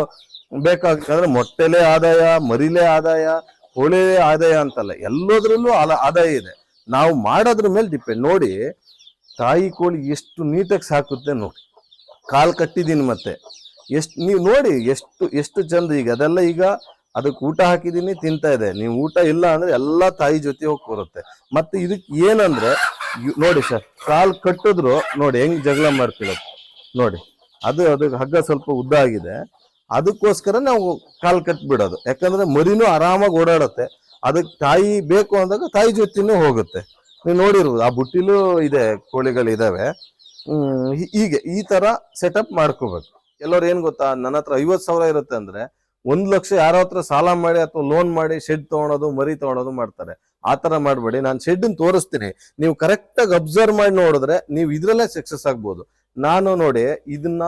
ಬೇಕಾಗ್ತಂದ್ರೆ ಮೊಟ್ಟೆಲೇ ಆದಾಯ, ಮರಿಲೇ ಆದಾಯ, ಕೋಳಿಲೇ ಆದಾಯ ಅಂತಲ್ಲ, ಎಲ್ಲದರಲ್ಲೂ ಆದಾಯ ಇದೆ. ನಾವು ಮಾಡೋದ್ರ ಮೇಲೆ ಡಿಪೆಂಡ್ ನೋಡಿ, ತಾಯಿ ಕೋಳಿ ಎಷ್ಟು ನೀಟಾಗಿ ಸಾಕುತ್ತೆ ನೋಡಿ. ಕಾಲು ಕಟ್ಟಿದ್ದೀನಿ ಮತ್ತೆ. ಎಷ್ಟು, ನೀವು ನೋಡಿ ಎಷ್ಟು ಎಷ್ಟು ಚಂದ ಈಗ, ಅದೆಲ್ಲ ಈಗ ಅದಕ್ಕೆ ಊಟ ಹಾಕಿದೀನಿ, ತಿಂತಾ ಇದೆ ನೀವು ಊಟ ಇಲ್ಲ ಅಂದ್ರೆ ಎಲ್ಲ ತಾಯಿ ಜೊತೆ ಹೋಗಿ ಕೂರುತ್ತೆ. ಮತ್ತೆ ಇದಕ್ಕೆ ಏನಂದ್ರೆ ನೋಡಿ ಸರ್, ಕಾಲ್ ಕಟ್ಟಿದ್ರು, ನೋಡಿ ಹೆಂಗ್ ಜಗಳ ಮಾಡ್ತಿರೋದು ನೋಡಿ. ಅದು ಅದಕ್ಕೆ ಹಗ್ಗ ಸ್ವಲ್ಪ ಉದ್ದ ಆಗಿದೆ. ಅದಕ್ಕೋಸ್ಕರ ನಾವು ಕಾಲ್ ಕಟ್ಬಿಡೋದು. ಯಾಕಂದ್ರೆ ಮರಿನೂ ಆರಾಮಾಗಿ ಓಡಾಡುತ್ತೆ. ಅದಕ್ಕೆ ತಾಯಿ ಬೇಕು ಅಂದಾಗ ತಾಯಿ ಜೊತೆನೂ ಹೋಗುತ್ತೆ. ನೀವು ನೋಡಿರ್ಬೋದು, ಆ ಬುಟ್ಟಿಲೂ ಇದೆ, ಕೋಳಿಗಳಿದಾವೆ. ಹೀಗೆ ಈ ತರ ಸೆಟಪ್ ಮಾಡ್ಕೋಬೇಕು. ಎಲ್ಲರೂ ಏನ್ ಗೊತ್ತಾ? ನನ್ನ ಹತ್ರ ಐವತ್ತು ಸಾವಿರ ಇರುತ್ತೆ ಅಂದ್ರೆ ಒಂದ್ ಲಕ್ಷ ಯಾರೋ ಹತ್ರ ಸಾಲ ಮಾಡಿ ಅಥವಾ ಲೋನ್ ಮಾಡಿ ಶೆಡ್ ತಗೊಳೋದು, ಮರಿ ತಗೊಳೋದು ಮಾಡ್ತಾರೆ. ಆ ತರ ಮಾಡ್ಬೇಡಿ. ನಾನು ಶೆಡ್ ತೋರಿಸ್ತೀನಿ. ನೀವು ಕರೆಕ್ಟ್ ಆಗಿ ಅಬ್ಸರ್ವ್ ಮಾಡಿ ನೋಡಿದ್ರೆ ನೀವು ಇದ್ರಲ್ಲೇ ಸಕ್ಸಸ್ ಆಗ್ಬೋದು. ನಾನು ನೋಡಿ ಇದನ್ನ,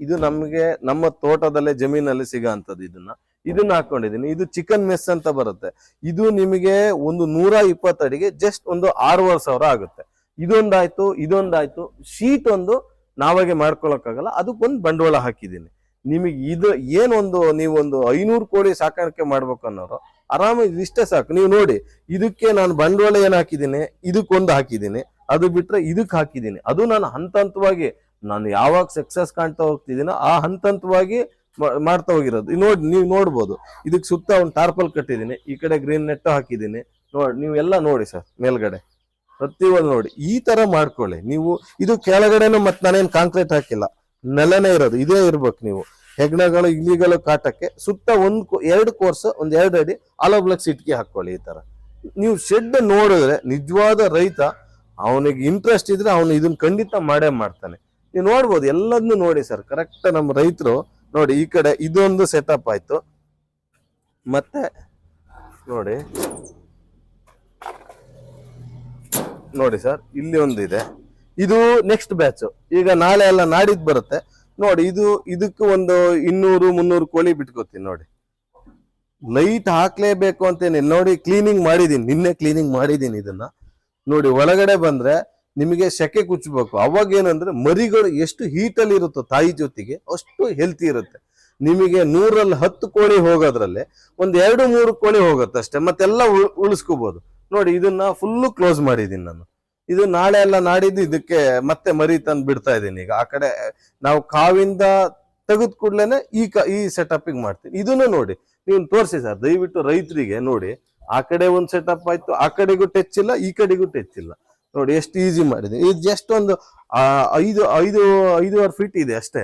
ಇದು ನಮಗೆ ನಮ್ಮ ತೋಟದಲ್ಲೇ ಜಮೀನಲ್ಲಿ ಸಿಗೋ ಅಂತದ್ದು ಇದನ್ನ. ಇದನ್ನ ಹಾಕೊಂಡಿದ್ದೀನಿ. ಇದು ಚಿಕನ್ ಮೆಸ್ ಅಂತ ಬರುತ್ತೆ. ಇದು ನಿಮಗೆ ಒಂದು ನೂರ ಇಪ್ಪತ್ತು ಅಡಿಗೆ ಜಸ್ಟ್ ಒಂದು ಆರೂವರೆ ಸಾವಿರ ಆಗುತ್ತೆ. ಇದೊಂದಾಯ್ತು ಇದೊಂದಾಯ್ತು. ಶೀಟ್ ಒಂದು ನಾವಾಗೆ ಮಾಡ್ಕೊಳಕ್ಕಾಗಲ್ಲ. ಅದಕ್ಕೊಂದು ಬಂಡವಾಳ ಹಾಕಿದ್ದೀನಿ. ನಿಮಗೆ ಇದು ಏನೊಂದು ನೀವೊಂದು ಐನೂರು ಕೋಳಿ ಸಾಕಾಣಿಕೆ ಮಾಡ್ಬೇಕು ಅನ್ನೋರು, ಆರಾಮಾಗಿ ಇಷ್ಟೇ ಸಾಕು. ನೀವು ನೋಡಿ, ಇದಕ್ಕೆ ನಾನು ಬಂಡವಾಳ ಏನು ಹಾಕಿದ್ದೀನಿ? ಇದಕ್ಕೊಂದು ಹಾಕಿದ್ದೀನಿ. ಅದು ಬಿಟ್ರೆ ಇದಕ್ಕೆ ಹಾಕಿದ್ದೀನಿ. ಅದು ನಾನು ಹಂತ ಹಂತವಾಗಿ ನಾನು ಯಾವಾಗ ಸಕ್ಸಸ್ ಕಾಣ್ತಾ ಹೋಗ್ತಿದ್ದೀನೋ ಆ ಹಂತ ಹಂತವಾಗಿ ಮಾಡ್ತಾ ಹೋಗಿರೋದು. ನೋಡಿ, ನೀವು ನೋಡ್ಬೋದು. ಇದಕ್ಕೆ ಸುತ್ತ ಒಂದು ಟಾರ್ಪಲ್ ಕಟ್ಟಿದ್ದೀನಿ. ಈ ಕಡೆ ಗ್ರೀನ್ ನೆಟ್ ಹಾಕಿದ್ದೀನಿ. ನೋಡಿ ನೀವು ಎಲ್ಲ ನೋಡಿ ಸರ್, ಮೇಲ್ಗಡೆ. ಪ್ರತಿಯೊಂದು ನೋಡಿ. ಈ ತರ ಮಾಡ್ಕೊಳ್ಳಿ. ನೀವು, ಇದು ಕೆಳಗಡೆನೂ ಮತ್ತೆ ನಾನೇನು ಕಾಂಕ್ರೀಟ್ ಹಾಕಿಲ್ಲ. ನೆಲನೇ ಇರೋದು, ಇದೇ ಇರ್ಬೇಕು ನೀವು. ಹೆಗ್ಣಗಳು, ಇಲಿಗಳು ಕಾಟಕ್ಕೆ ಸುತ್ತ ಒಂದು ಎರಡು ಕೋರ್ಸ್, ಒಂದ್ ಎರಡು ಅಡಿ ಆಲೋಬ್ಲಕ್ಸ್ ಇಟ್ಕೆ ಹಾಕೊಳ್ಳಿ ಈ ತರ. ನೀವು ಶೆಡ್ ನೋಡಿದ್ರೆ ನಿಜವಾದ ರೈತ ಅವನಿಗೆ ಇಂಟ್ರೆಸ್ಟ್ ಇದ್ರೆ ಅವನು ಇದನ್ನ ಖಂಡಿತ ಮಾಡೇ ಮಾಡ್ತಾನೆ. ನೀವು ನೋಡ್ಬೋದು ಎಲ್ಲದನ್ನು ನೋಡಿ ಸರ್ ಕರೆಕ್ಟ್ ನಮ್ಮ ರೈತರು ನೋಡಿ ಈ ಕಡೆ ಇದೊಂದು ಸೆಟಪ್ ಆಯ್ತು. ಮತ್ತೆ ನೋಡಿ ನೋಡಿ ಸರ್, ಇಲ್ಲಿ ಒಂದು ಇದೆ ಇದು ನೆಕ್ಸ್ಟ್ ಬ್ಯಾಚ್ ಈಗ ನಾಳೆ ಎಲ್ಲ ನಾಡಿದ್ ಬರುತ್ತೆ. ನೋಡಿ, ಇದು, ಇದಕ್ಕೆ ಒಂದು ಇನ್ನೂರು, ಮುನ್ನೂರು ಕೋಳಿ ಬಿಟ್ಕೋತೀನಿ ನೋಡಿ. ಲೈಟ್ ಹಾಕ್ಲೇಬೇಕು ಅಂತೇನಿಲ್ಲ. ನೋಡಿ ಕ್ಲೀನಿಂಗ್ ಮಾಡಿದೀನಿ. ನಿನ್ನೆ ಕ್ಲೀನಿಂಗ್ ಮಾಡಿದೀನಿ ಇದನ್ನ. ನೋಡಿ, ಒಳಗಡೆ ಬಂದ್ರೆ ನಿಮಗೆ ಸೆಕೆ ಕುಚ್ಚಬೇಕು ಅವಾಗ ಏನಂದ್ರೆ ಮರಿಗಳು ಎಷ್ಟು ಹೀಟ್ ಅಲ್ಲಿ ಇರುತ್ತೋ ತಾಯಿ ಜೊತೆಗೆ ಅಷ್ಟು ಹೆಲ್ತಿ ಇರುತ್ತೆ. ನಿಮಗೆ ನೂರಲ್ಲಿ ಹತ್ತು ಕೋಳಿ ಹೋಗೋದ್ರಲ್ಲಿ ಒಂದ್ ಎರಡು ಮೂರು ಕೋಳಿ ಹೋಗುತ್ತೆ ಅಷ್ಟೇ. ಮತ್ತೆಲ್ಲ ಉಳ್- ಉಳಿಸ್ಕೋಬಹುದು ನೋಡಿ, ಇದನ್ನ ಫುಲ್ಲು ಕ್ಲೋಸ್ ಮಾಡಿದೀನಿ ನಾನು. ಇದು ನಾಳೆ ಎಲ್ಲ ನಾಡಿದ್ದು ಇದಕ್ಕೆ ಮತ್ತೆ ಮರಿ ತಂದು ಬಿಡ್ತಾ ಇದ್ದೀನಿ. ಈಗ ಆ ಕಡೆ ನಾವು ಕಾವಿಂದ ತೆಗೆದ್ ಕೂಡ್ಲೇನೆ ಈ ಕ, ಈ ಸೆಟಪ್ ಮಾಡ್ತೀನಿ. ಇದನ್ನು ನೋಡಿ ನೀವು ತೋರಿಸಿ ಸರ್, ದಯವಿಟ್ಟು ರೈತರಿಗೆ ನೋಡಿ, ಆ ಕಡೆ ಒಂದು ಸೆಟಪ್ ಆಯ್ತು, ಆ ಕಡೆಗೂ ಟಚ್ ಇಲ್ಲ, ಈ ಕಡೆಗೂ ಟಚ್ ಇಲ್ಲ. ನೋಡಿ, ಎಷ್ಟು ಈಸಿ ಮಾಡಿದೆ. ಇದು ಜಸ್ಟ್ ಒಂದು ಐದು ಐದು, ಐದೂವರೆ ಫೀಟ್ ಇದೆ ಅಷ್ಟೇ.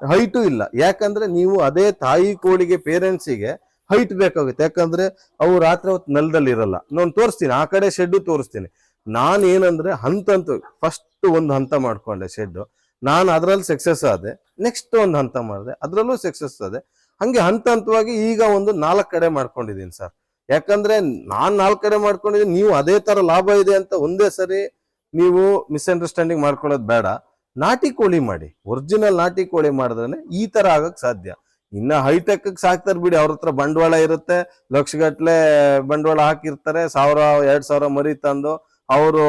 ಹೈಟು ಇಲ್ಲ. ಯಾಕಂದ್ರೆ ನೀವು ಅದೇ ತಾಯಿ ಕೋಳಿಗೆ ಪೇರೆಂಟ್ಸಿಗೆ ಹೈಟ್ ಬೇಕಾಗುತ್ತೆ. ಯಾಕಂದ್ರೆ ಅವು ರಾತ್ರಿ ಹೊತ್ತು ನೆಲದಲ್ಲಿ ಇರಲ್ಲ. ನಾನು ತೋರಿಸ್ತೀನಿ, ಆ ಕಡೆ ಶೆಡ್ಡು ತೋರಿಸ್ತೀನಿ. ನಾನು ಏನಂದ್ರೆ ಹಂತ ಹಂತ ಫಸ್ಟ್ ಒಂದು ಹಂತ ಮಾಡ್ಕೊಂಡೆ ಶೆಡ್ ನಾನು ಅದರಲ್ಲಿ ಸಕ್ಸಸ್ ಆದೆ ನೆಕ್ಸ್ಟ್ ಒಂದು ಹಂತ ಮಾಡಿದೆ, ಅದ್ರಲ್ಲೂ ಸಕ್ಸಸ್ ಆದೆ. ಹಂಗೆ ಹಂತ ಹಂತವಾಗಿ ಈಗ ಒಂದು ನಾಲ್ಕು ಕಡೆ ಮಾಡ್ಕೊಂಡಿದ್ದೀನಿ ಸರ್ ಯಾಕಂದ್ರೆ ನಾನು ನಾಲ್ಕು ಕಡೆ ಮಾಡ್ಕೊಂಡಿದ್ದೀನಿ ನೀವು ಅದೇ ತರ ಲಾಭ ಇದೆ ಅಂತ ಒಂದೇ ಸರಿ ನೀವು ಮಿಸ್ಅಂಡರ್ಸ್ಟ್ಯಾಂಡಿಂಗ್ ಮಾಡ್ಕೊಳ್ಳೋದು ಬೇಡ. ನಾಟಿ ಕೋಳಿ ಮಾಡಿ ಒರಿಜಿನಲ್ ನಾಟಿ ಕೋಳಿ ಮಾಡಿದ್ರೆ ಈ ತರ ಆಗಕ್ ಸಾಧ್ಯ. ಇನ್ನ ಹೈಟೆಕ್ ಸಾಕ್ತಾರೆ ಬಿಡಿ, ಅವ್ರ ಹತ್ರ ಬಂಡವಾಳ ಇರುತ್ತೆ, ಲಕ್ಷಗಟ್ಲೆ ಬಂಡವಾಳ ಹಾಕಿರ್ತಾರೆ, ಸಾವಿರ, ಎರಡ್ ಸಾವಿರ ಮರಿ ತಂದು ಅವರು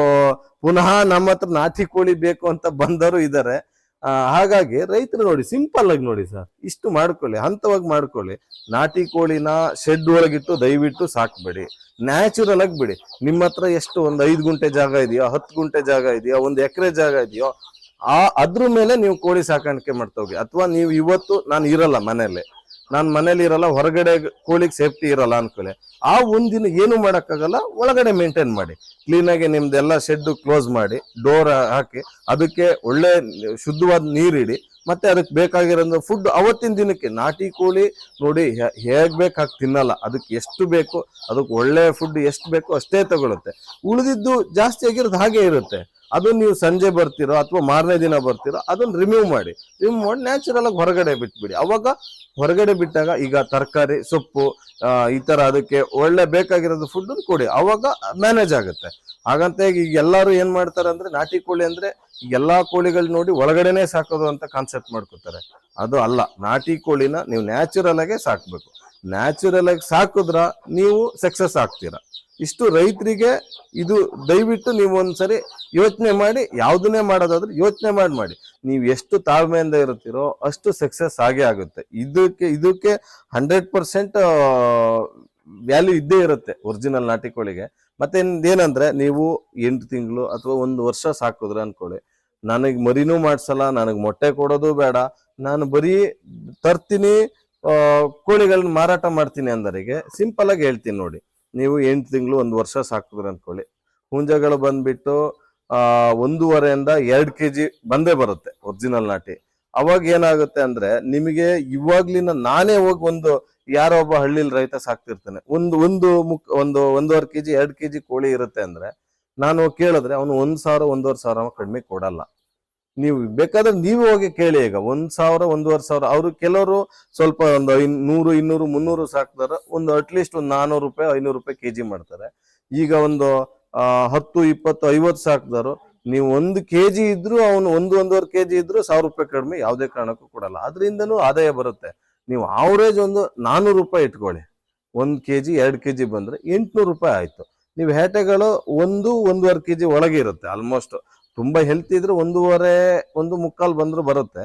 ಪುನಃ ನಮ್ಮ ಹತ್ರ ನಾಟಿ ಕೋಳಿ ಬೇಕು ಅಂತ ಬಂದವರು ಇದ್ದಾರೆ ಹಾಗಾಗಿ ರೈತರು ನೋಡಿ, ಸಿಂಪಲ್ ಆಗಿ ನೋಡಿ ಸರ್, ಇಷ್ಟು ಮಾಡ್ಕೊಳ್ಳಿ, ಹಂತವಾಗಿ ಮಾಡ್ಕೊಳ್ಳಿ. ನಾಟಿ ಕೋಳಿನ ಶೆಡ್ ಒಳಗಿಟ್ಟು ದಯವಿಟ್ಟು ಸಾಕ್ಬೇಡಿ. ನ್ಯಾಚುರಲ್ ಆಗಿ ಬಿಡಿ. ನಿಮ್ಮ ಹತ್ರ ಎಷ್ಟು ಒಂದು ಐದು ಗುಂಟೆ ಜಾಗ ಇದೆಯೋ, ಹತ್ತು ಗುಂಟೆ ಜಾಗ ಇದೆಯೋ, ಒಂದು ಎಕರೆ ಜಾಗ ಇದೆಯೋ, ಆ, ಅದ್ರ ಮೇಲೆ ನೀವು ಕೋಳಿ ಸಾಕಾಣಿಕೆ ಮಾಡ್ತಾ ಹೋಗಿ. ಅಥವಾ ನೀವು ಇವತ್ತು, ನಾನು ಇರಲ್ಲ ಮನೇಲಿ ನಾನು ಮನೇಲಿ ಇರಲ್ಲ, ಹೊರಗಡೆ ಕೋಳಿಗೆ ಸೇಫ್ಟಿ ಇರಲ್ಲ ಅನ್ಕೊಳ್ಳಿ. ಆ ಒಂದಿನ ಏನು ಮಾಡೋಕ್ಕಾಗಲ್ಲ, ಒಳಗಡೆ ಮೇಂಟೈನ್ ಮಾಡಿ. ಕ್ಲೀನಾಗಿ ನಿಮ್ದೆಲ್ಲ ಶೆಡ್ ಕ್ಲೋಸ್ ಮಾಡಿ ಡೋರ್ ಹಾಕಿ, ಅದಕ್ಕೆ ಒಳ್ಳೆ ಶುದ್ಧವಾದ ನೀರಿಡಿ ಮತ್ತೆ ಅದಕ್ಕೆ ಬೇಕಾಗಿರೋ ಫುಡ್ ಅವತ್ತಿನ ದಿನಕ್ಕೆ, ನಾಟಿ ಕೋಳಿ ನೋಡಿ ಹೇಗೆ ಬೇಕಾಗಿ ಬೇಕು ತಿನ್ನಲ್ಲ. ಅದಕ್ಕೆ ಎಷ್ಟು ಬೇಕು ಅದಕ್ಕೆ ಒಳ್ಳೆ ಫುಡ್ ಎಷ್ಟು ಬೇಕು ಅಷ್ಟೇ ತಗೊಳುತ್ತೆ. ಉಳಿದಿದ್ದು ಜಾಸ್ತಿ ಆಗಿರೋದು ಹಾಗೆ ಇರುತ್ತೆ. ಅದು ನೀವು ಸಂಜೆ ಬರ್ತೀರೋ ಅಥವಾ ಮಾರನೇ ದಿನ ಬರ್ತೀರೋ ಅದನ್ನ ರಿಮೂವ್ ಮಾಡಿ. ರಿಮೂವ್ ಮಾಡಿ ನ್ಯಾಚುರಲ್ ಆಗಿ ಹೊರಗಡೆ ಬಿಟ್ಬಿಡಿ. ಅವಾಗ ಹೊರಗಡೆ ಬಿಟ್ಟಾಗ ಈಗ ತರಕಾರಿ, ಸೊಪ್ಪು ಈ ತರ ಅದಕ್ಕೆ ಒಳ್ಳೆ ಬೇಕಾಗಿರೋದು ಫುಡ್ ಕೊಡಿ. ಅವಾಗ ಮ್ಯಾನೇಜ್ ಆಗುತ್ತೆ. ಹಾಗಂತ ಈಗ ಎಲ್ಲರೂ ಏನ್ ಮಾಡ್ತಾರೆ ಅಂದ್ರೆ ನಾಟಿ ಕೋಳಿ ಅಂದ್ರೆ ಎಲ್ಲಾ ಕೋಳಿಗಳು ನೋಡಿ ಒಳಗಡೆನೆ ಸಾಕೋದು ಅಂತ ಕಾನ್ಸೆಪ್ಟ್ ಮಾಡ್ಕೋತಾರೆ. ಅದು ಅಲ್ಲ, ನಾಟಿ ಕೋಳಿನ ನೀವು ನ್ಯಾಚುರಲ್ ಆಗೇ ಸಾಕ್ಬೇಕು. ನ್ಯಾಚುರಲ್ ಆಗಿ ಸಾಕಿದ್ರ ನೀವು ಸಕ್ಸಸ್ ಆಗ್ತೀರಾ. ಇಷ್ಟು ರೈತರಿಗೆ ಇದು ದಯವಿಟ್ಟು ನೀವು ಒಂದ್ಸರಿ ಯೋಚನೆ ಮಾಡಿ, ಯಾವುದನ್ನೇ ಮಾಡೋದಾದ್ರೆ ಯೋಚನೆ ಮಾಡಿ ಮಾಡಿ. ನೀವು ಎಷ್ಟು ತಾಳ್ಮೆಯಿಂದ ಇರುತ್ತೀರೋ ಅಷ್ಟು ಸಕ್ಸಸ್ ಆಗೇ ಆಗುತ್ತೆ. ಇದಕ್ಕೆ ಇದಕ್ಕೆ ಹಂಡ್ರೆಡ್ ಪರ್ಸೆಂಟ್ ವ್ಯಾಲ್ಯೂ ಇದ್ದೇ ಇರುತ್ತೆ ಒರಿಜಿನಲ್ ನಾಟಿ ಕೋಳಿಗೆ ಮತ್ತೆ ಏನಂದ್ರೆ ನೀವು ಎಂಟು ತಿಂಗಳು ಅಥವಾ ಒಂದು ವರ್ಷ ಸಾಕಿದ್ರೆ ಅನ್ಕೊಳ್ಳಿ. ನನಗೆ ಮರಿನೂ ಮಾಡಿಸಲ್ಲ, ನನಗೆ ಮೊಟ್ಟೆ ಕೊಡೋದು ಬೇಡ. ನಾನು ಬರೀ ತರ್ತೀನಿ ಕೋಳಿಗಳನ್ನ ಮಾರಾಟ ಮಾಡ್ತೀನಿ ಅಂದರಿಗೆ ಸಿಂಪಲ್ ಆಗಿ ಹೇಳ್ತೀನಿ ನೋಡಿ. ನೀವು ಎಂಟು ತಿಂಗಳು ಒಂದು ವರ್ಷ ಸಾಕಿದ್ರೆ ಅಂದ್ಕೊಳ್ಳಿ ಹುಂಜಗಳು ಬಂದ್ಬಿಟ್ಟು ಒಂದೂವರೆಯಿಂದ ಎರಡು ಕೆ ಜಿ ಬಂದೇ ಬರುತ್ತೆ ಒರಿಜಿನಲ್ ನಾಟಿ. ಅವಾಗ ಏನಾಗುತ್ತೆ ಅಂದ್ರೆ ನಿಮಗೆ ಇವಾಗ್ಲಿನ ನಾನೇ ಹೋಗಿ ಒಂದು ಯಾರೋ ಒಬ್ಬ ಹಳ್ಳಿಲ್ ರೈತ ಸಾಕ್ತಿರ್ತಾನೆ. ಒಂದು ಒಂದು ಮುಕ್, ಒಂದು, ಒಂದೂವರೆ ಕೆಜಿ, ಎರಡು ಕೆಜಿ ಕೋಳಿ ಇರುತ್ತೆ ಅಂದ್ರೆ ನಾನು ಕೇಳಿದ್ರೆ ಅವನು ಒಂದ್ ಸಾವಿರ, ಒಂದೂವರೆ ಸಾವಿರ ಕಡಿಮೆ ಕೊಡಲ್ಲ. ನೀವು ಬೇಕಾದ್ರೆ ನೀವು ಹೋಗಿ ಕೇಳಿ ಈಗ. ಒಂದ್ ಸಾವಿರ, ಒಂದೂವರೆ ಸಾವಿರ. ಅವರು ಕೆಲವರು ಸ್ವಲ್ಪ ಒಂದು ನೂರು, ಇನ್ನೂರು, ಮುನ್ನೂರು ಸಾಕ್ತಾರೆ. ಒಂದು ಅಟ್ಲೀಸ್ಟ್ ಒಂದು ನಾನೂರು ರೂಪಾಯಿ, ಐನೂರು ರೂಪಾಯಿ ಕೆ ಜಿ ಮಾಡ್ತಾರೆ. ಈಗ ಒಂದು ಹತ್ತು, ಇಪ್ಪತ್ತು, ಐವತ್ತು ಸಾಕ್ದಾರು ನೀವು ಒಂದು ಕೆ ಜಿ ಇದ್ರು ಅವನು ಒಂದು, ಒಂದೂವರೆ ಕೆ ಜಿ ಇದ್ರು ಸಾವಿರ ರೂಪಾಯಿ ಕಡಿಮೆ ಯಾವುದೇ ಕಾರಣಕ್ಕೂ ಕೊಡಲ್ಲ. ಅದರಿಂದನೂ ಆದಾಯ ಬರುತ್ತೆ. ನೀವು ಆವರೇಜ್ ಒಂದು ನಾನೂರು ರೂಪಾಯಿ ಇಟ್ಕೊಳ್ಳಿ. ಒಂದು ಕೆ ಜಿ ಎರಡು ಕೆಜಿ ಬಂದ್ರೆ ಎಂಟ್ನೂರು ರೂಪಾಯಿ ಆಯ್ತು. ನೀವು ಹೇಟೆಗಳು ಒಂದು, ಒಂದೂವರೆ ಕೆ ಜಿ ಒಳಗೆ ಇರುತ್ತೆ ಆಲ್ಮೋಸ್ಟ್ ತುಂಬಾ ಹೆಲ್ತ್ ಇದ್ರೆ ಒಂದೂವರೆ, ಒಂದು ಮುಕ್ಕಾಲ್ ಬಂದ್ರು ಬರುತ್ತೆ.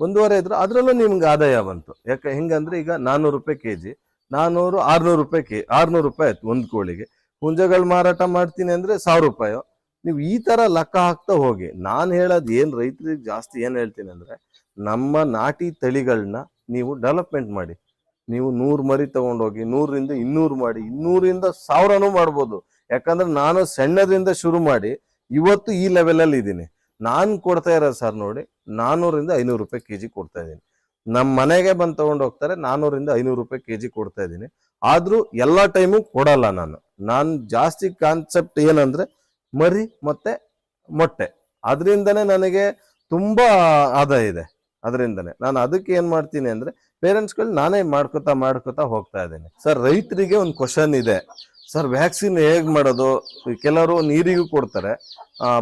ಒಂದೂವರೆ ಇದ್ರೆ ಅದರಲ್ಲೂ ನಿಮ್ಗೆ ಆದಾಯ ಬಂತು. ಯಾಕೆ, ಹೆಂಗಂದ್ರೆ ಈಗ ನಾನೂರು ರೂಪಾಯಿ ಕೆಜಿ, ನಾನೂರು, ಆರ್ನೂರು ರೂಪಾಯಿ ಕೆ, ಆರ್ನೂರು ರೂಪಾಯಿ ಆಯ್ತು ಒಂದು ಕೋಳಿಗೆ. ಹುಂಜಗಳು ಮಾರಾಟ ಮಾಡ್ತೀನಿ ಅಂದ್ರೆ ಸಾವಿರ ರೂಪಾಯಿ? ನೀವು ಈ ತರ ಲೆಕ್ಕ ಹಾಕ್ತಾ ಹೋಗಿ, ನಾನು ಹೇಳೋದು ಏನು ರೈತರಿಗೆ ಜಾಸ್ತಿ ಏನು ಹೇಳ್ತೀನಿ ಅಂದ್ರೆ, ನಮ್ಮ ನಾಟಿ ತಳಿಗಳನ್ನ ನೀವು ಡೆವಲಪ್ಮೆಂಟ್ ಮಾಡಿ. ನೀವು ನೂರು ಮರಿ ತಗೊಂಡೋಗಿ ನೂರರಿಂದ ಇನ್ನೂರು ಮಾಡಿ, ಇನ್ನೂರಿಂದ ಸಾವಿರನೂ ಮಾಡ್ಬೋದು. ಯಾಕಂದ್ರೆ ನಾನು ಸಣ್ಣದರಿಂದ ಶುರು ಮಾಡಿ ಇವತ್ತು ಈ ಲೆವೆಲಲ್ಲಿ ಇದ್ದೀನಿ. ನಾನು ಕೊಡ್ತಾ ಇರೋದು ಸರ್ ನೋಡಿ, ನಾನೂರಿಂದ ಐನೂರು ರೂಪಾಯಿ ಕೆ ಜಿ ಕೊಡ್ತಾ ಇದ್ದೀನಿ. ನಮ್ಮ ಮನೆಗೆ ಬಂದು ತಗೊಂಡು ಹೋಗ್ತಾರೆ, ನಾನೂರಿಂದ ಐನೂರು ರೂಪಾಯಿ ಕೆ ಜಿ ಕೊಡ್ತಾ ಇದ್ದೀನಿ. ಆದರೂ ಎಲ್ಲ ಟೈಮು ಕೊಡಲ್ಲ ನಾನು. ನಾನು ಜಾಸ್ತಿ ಕಾನ್ಸೆಪ್ಟ್ ಏನಂದರೆ ಮರಿ ಮತ್ತು ಮೊಟ್ಟೆ. ಅದರಿಂದನೇ ನನಗೆ ತುಂಬ ಆದಾಯ ಇದೆ. ಅದರಿಂದನೇ. ನಾನು ಅದಕ್ಕೆ ಏನು ಮಾಡ್ತೀನಿ ಅಂದರೆ ಪೇರೆಂಟ್ಸ್ಗಳು ನಾನೇ ಮಾಡ್ಕೋತಾ ಮಾಡ್ಕೋತಾ ಹೋಗ್ತಾ ಇದ್ದೀನಿ. ಸರ್ ರೈತರಿಗೆ ಒಂದು ಕ್ವಶನ್ ಇದೆ. ಸರ್ ವ್ಯಾಕ್ಸಿನ್ ಹೇಗೆ ಮಾಡೋದು? ಕೆಲವರು ನೀರಿಗೂ ಕೊಡ್ತಾರೆ.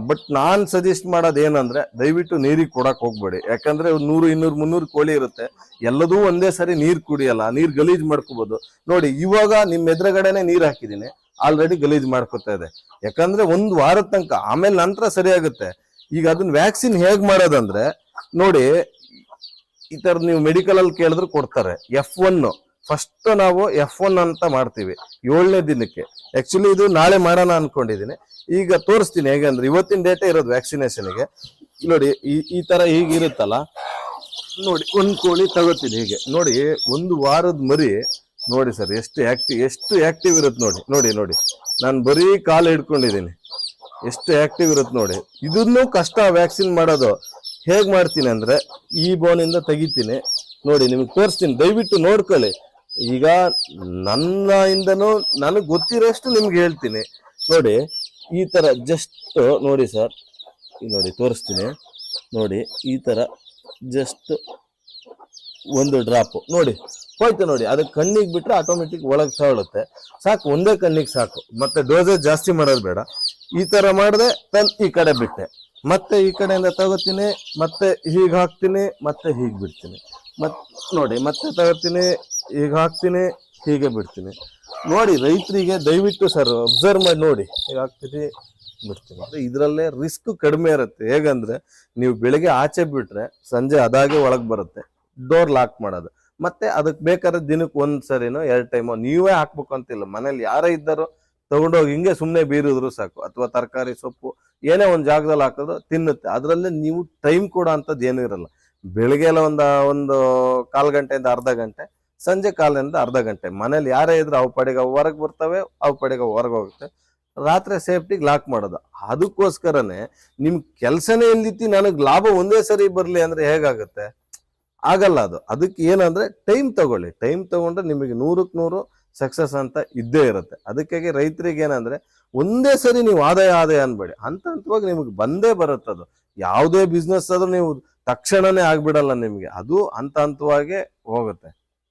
ಬಟ್ ನಾನು ಸಜೆಸ್ಟ್ ಮಾಡೋದು ಏನಂದ್ರೆ, ದಯವಿಟ್ಟು ನೀರಿಗೆ ಕೊಡಕ್ ಹೋಗ್ಬೇಡಿ. ಯಾಕಂದ್ರೆ ನೂರು, ಇನ್ನೂರು, ಮುನ್ನೂರು ಕೋಳಿ ಇರುತ್ತೆ. ಎಲ್ಲದೂ ಒಂದೇ ಸರಿ ನೀರು ಕುಡಿಯಲ್ಲ, ನೀರು ಗಲೀಜು ಮಾಡ್ಕೋಬೋದು. ನೋಡಿ, ಇವಾಗ ನಿಮ್ಮ ಎದುರುಗಡೆನೆ ನೀರು ಹಾಕಿದ್ದೀನಿ. ಆಲ್ರೆಡಿ ಗಲೀಜು ಮಾಡ್ಕೊತಾ ಇದೆ. ಯಾಕಂದ್ರೆ ಒಂದು ವಾರದ ತನಕ, ಆಮೇಲೆ ನಂತರ ಸರಿ ಆಗುತ್ತೆ ಈಗ ಅದನ್ನ ವ್ಯಾಕ್ಸಿನ್ ಹೇಗೆ ಮಾಡೋದಂದ್ರೆ, ನೋಡಿ, ಈ ತರ ನೀವು ಮೆಡಿಕಲ್ ಅಲ್ಲಿ ಕೇಳಿದ್ರೆ ಕೊಡ್ತಾರೆ. ಎಫ್ ಒನ್ ಫಸ್ಟ್ ನಾವು ಎಫ್ ಒನ್ ಅಂತ ಮಾಡ್ತೀವಿ. ಏಳನೇ ದಿನಕ್ಕೆ. ಆಕ್ಚುಲಿ ಇದು ನಾಳೆ ಮಾಡೋಣ ಅನ್ಕೊಂಡಿದ್ದೀನಿ ಈಗ ತೋರಿಸ್ತೀನಿ ಹೇಗಂದ್ರೆ ಇವತ್ತಿನ ಡೇಟೇ ಇರೋದು ವ್ಯಾಕ್ಸಿನೇಷನ್ಗೆ ನೋಡಿ, ಈ ಈ ತರ ಹೀಗಿರುತ್ತಲ್ಲ ನೋಡಿ, ಒಂದು ಕೋಳಿ ತಗೋತೀನಿ ಹೀಗೆ. ನೋಡಿ, ಒಂದು ವಾರದ ಮರಿ. ನೋಡಿ ಸರ್, ಎಷ್ಟು ಆಕ್ಟಿವ್ ಎಷ್ಟು ಆಕ್ಟಿವ್ ಇರುತ್ತೆ ನೋಡಿ. ನೋಡಿ ನೋಡಿ. ನಾನು ಬರೀ ಕಾಲು ಹಿಡ್ಕೊಂಡಿದ್ದೀನಿ ಎಷ್ಟು ಆಕ್ಟಿವ್ ಇರುತ್ತೆ ನೋಡಿ. ಇದನ್ನು ಕಷ್ಟ ವ್ಯಾಕ್ಸಿನ್ ಮಾಡೋದು. ಹೇಗೆ ಮಾಡ್ತೀನಿ ಅಂದರೆ, ಈ ಬೋನಿಂದ ತೆಗಿತೀನಿ. ನೋಡಿ, ನಿಮ್ಗೆ ತೋರಿಸ್ತೀನಿ. ದಯವಿಟ್ಟು ನೋಡ್ಕೊಳ್ಳಿ. ಈಗ ನನ್ನ ಇಂದನೂ ನನಗೆ ಗೊತ್ತಿರೋಷ್ಟು ನಿಮ್ಗೆ ಹೇಳ್ತೀನಿ. ನೋಡಿ, ಈ ಥರ ಜಸ್ಟ್ ನೋಡಿ ಸರ್ ನೋಡಿ ತೋರಿಸ್ತೀನಿ. ನೋಡಿ, ಈ ಥರ ಜಸ್ಟ್ ಒಂದು ಡ್ರಾಪು ನೋಡಿ, ಹೋಯ್ತು ನೋಡಿ, ಅದು ಕಣ್ಣಿಗೆ ಬಿಟ್ಟರೆ ಆಟೋಮೆಟಿಕ್ ಒಳಗೆ ತಗೊಳುತ್ತೆ. ಸಾಕು, ಒಂದೇ ಕಣ್ಣಿಗೆ ಸಾಕು. ಮತ್ತೆ ಡೋಸೇಜ್ ಜಾಸ್ತಿ ಮಾಡೋದು ಬೇಡ. ಈ ಥರ ಮಾಡಿದೆ ತನ್ ಈ ಕಡೆ ಬಿಟ್ಟೆ. ಮತ್ತೆ ಈ ಕಡೆಯಿಂದ ತಗೋತೀನಿ, ಮತ್ತೆ ಹೀಗೆ ಹಾಕ್ತೀನಿ, ಮತ್ತೆ ಹೀಗೆ ಬಿಡ್ತೀನಿ. ಮತ್ ನೋಡಿ, ಮತ್ತೆ ತಗೋತೀನಿ, ಈಗ ಹಾಕ್ತೀನಿ, ಹೀಗೆ ಬಿಡ್ತೀನಿ. ನೋಡಿ, ರೈತರಿಗೆ ದಯವಿಟ್ಟು ಸರ್ ಅಬ್ಸರ್ವ್ ಮಾಡಿ ನೋಡಿ, ಈಗ ಹಾಕ್ತೀನಿ, ಬಿಡ್ತೀನಿ. ಅದು ಇದರಲ್ಲೇ ರಿಸ್ಕ್ ಕಡಿಮೆ ಇರುತ್ತೆ. ಹೇಗಂದರೆ, ನೀವು ಬೆಳಿಗ್ಗೆ ಆಚೆ ಬಿಟ್ಟರೆ ಸಂಜೆ ಅದಾಗೆ ಒಳಗೆ ಬರುತ್ತೆ. ಡೋರ್ ಲಾಕ್ ಮಾಡೋದು. ಮತ್ತೆ ಅದಕ್ಕೆ ಬೇಕಾದ್ರೆ ದಿನಕ್ಕೆ ಒಂದು ಸರಿನೋ ಎರಡು ಟೈಮೋ ನೀವೇ ಹಾಕ್ಬೇಕು ಅಂತಿಲ್ಲ. ಮನೇಲಿ ಯಾರೇ ಇದ್ದಾರೋ, ತಗೊಂಡೋಗಿ ಹಿಂಗೆ ಸುಮ್ಮನೆ ಬೀರಿದ್ರು ಸಾಕು. ಅಥವಾ ತರಕಾರಿ ಸೊಪ್ಪು, ಏನೇ ಒಂದು ಜಾಗದಲ್ಲಿ ಹಾಕಿದ್ರು ತಿನ್ನುತ್ತೆ. ಅದರಲ್ಲೇ ನೀವು ಟೈಮ್ ಕೊಡೋ ಅಂಥದ್ದು ಏನೂ ಇರಲ್ಲ. ಬೆಳಿಗ್ಗೆ ಒಂದು, ಒಂದ ಕಾಲು ಗಂಟೆಯಿಂದ ಅರ್ಧ ಗಂಟೆ, ಸಂಜೆ ಕಾಲದಿಂದ ಅರ್ಧ ಗಂಟೆ. ಮನೇಲಿ ಯಾರೇ ಇದ್ರೆ ಅವು ಪಡೆಗೆ ಹೊರಗೆ ಬರ್ತವೆ, ಅವು ಪಡೆಗೆ ಹೊರಗೆ ಹೋಗುತ್ತೆ. ರಾತ್ರಿ ಸೇಫ್ಟಿಗೆ ಲಾಕ್ ಮಾಡೋದು. ಅದಕ್ಕೋಸ್ಕರನೇ ನಿಮ್ಮ ಕೆಲಸನೇ ಇಲ್ದಿತ್ತಿ ನನಗೆ ಲಾಭ ಒಂದೇ ಸರಿ ಬರಲಿ ಅಂದ್ರೆ ಹೇಗಾಗುತ್ತೆ? ಆಗಲ್ಲ ಅದು. ಅದಕ್ಕೆ ಏನಂದರೆ ಟೈಮ್ ತಗೊಳ್ಳಿ. ಟೈಮ್ ತಗೊಂಡ್ರೆ ನಿಮಗೆ ನೂರಕ್ಕೆ ನೂರು ಸಕ್ಸಸ್ ಅಂತ ಇದ್ದೇ ಇರುತ್ತೆ. ಅದಕ್ಕಾಗಿ ರೈತರಿಗೆ ಏನಂದರೆ ಒಂದೇ ಸರಿ ನೀವು ಆದಾಯ ಆದಾಯ ಅನ್ಬೇಡಿ. ಹಂತ ಹಂತವಾಗಿ ನಿಮಗೆ ಬಂದೇ ಬರುತ್ತೆ ಅದು ಯಾವುದೇ ಬಿಸ್ನೆಸ್ ಆದ್ರೂ ನೀವು ತಕ್ಷಣನೇ ಆಗ್ಬಿಡಲ್ಲ ನಿಮಗೆ. ಅದು ಹಂತ ಹಂತವಾಗಿ ಹೋಗುತ್ತೆ.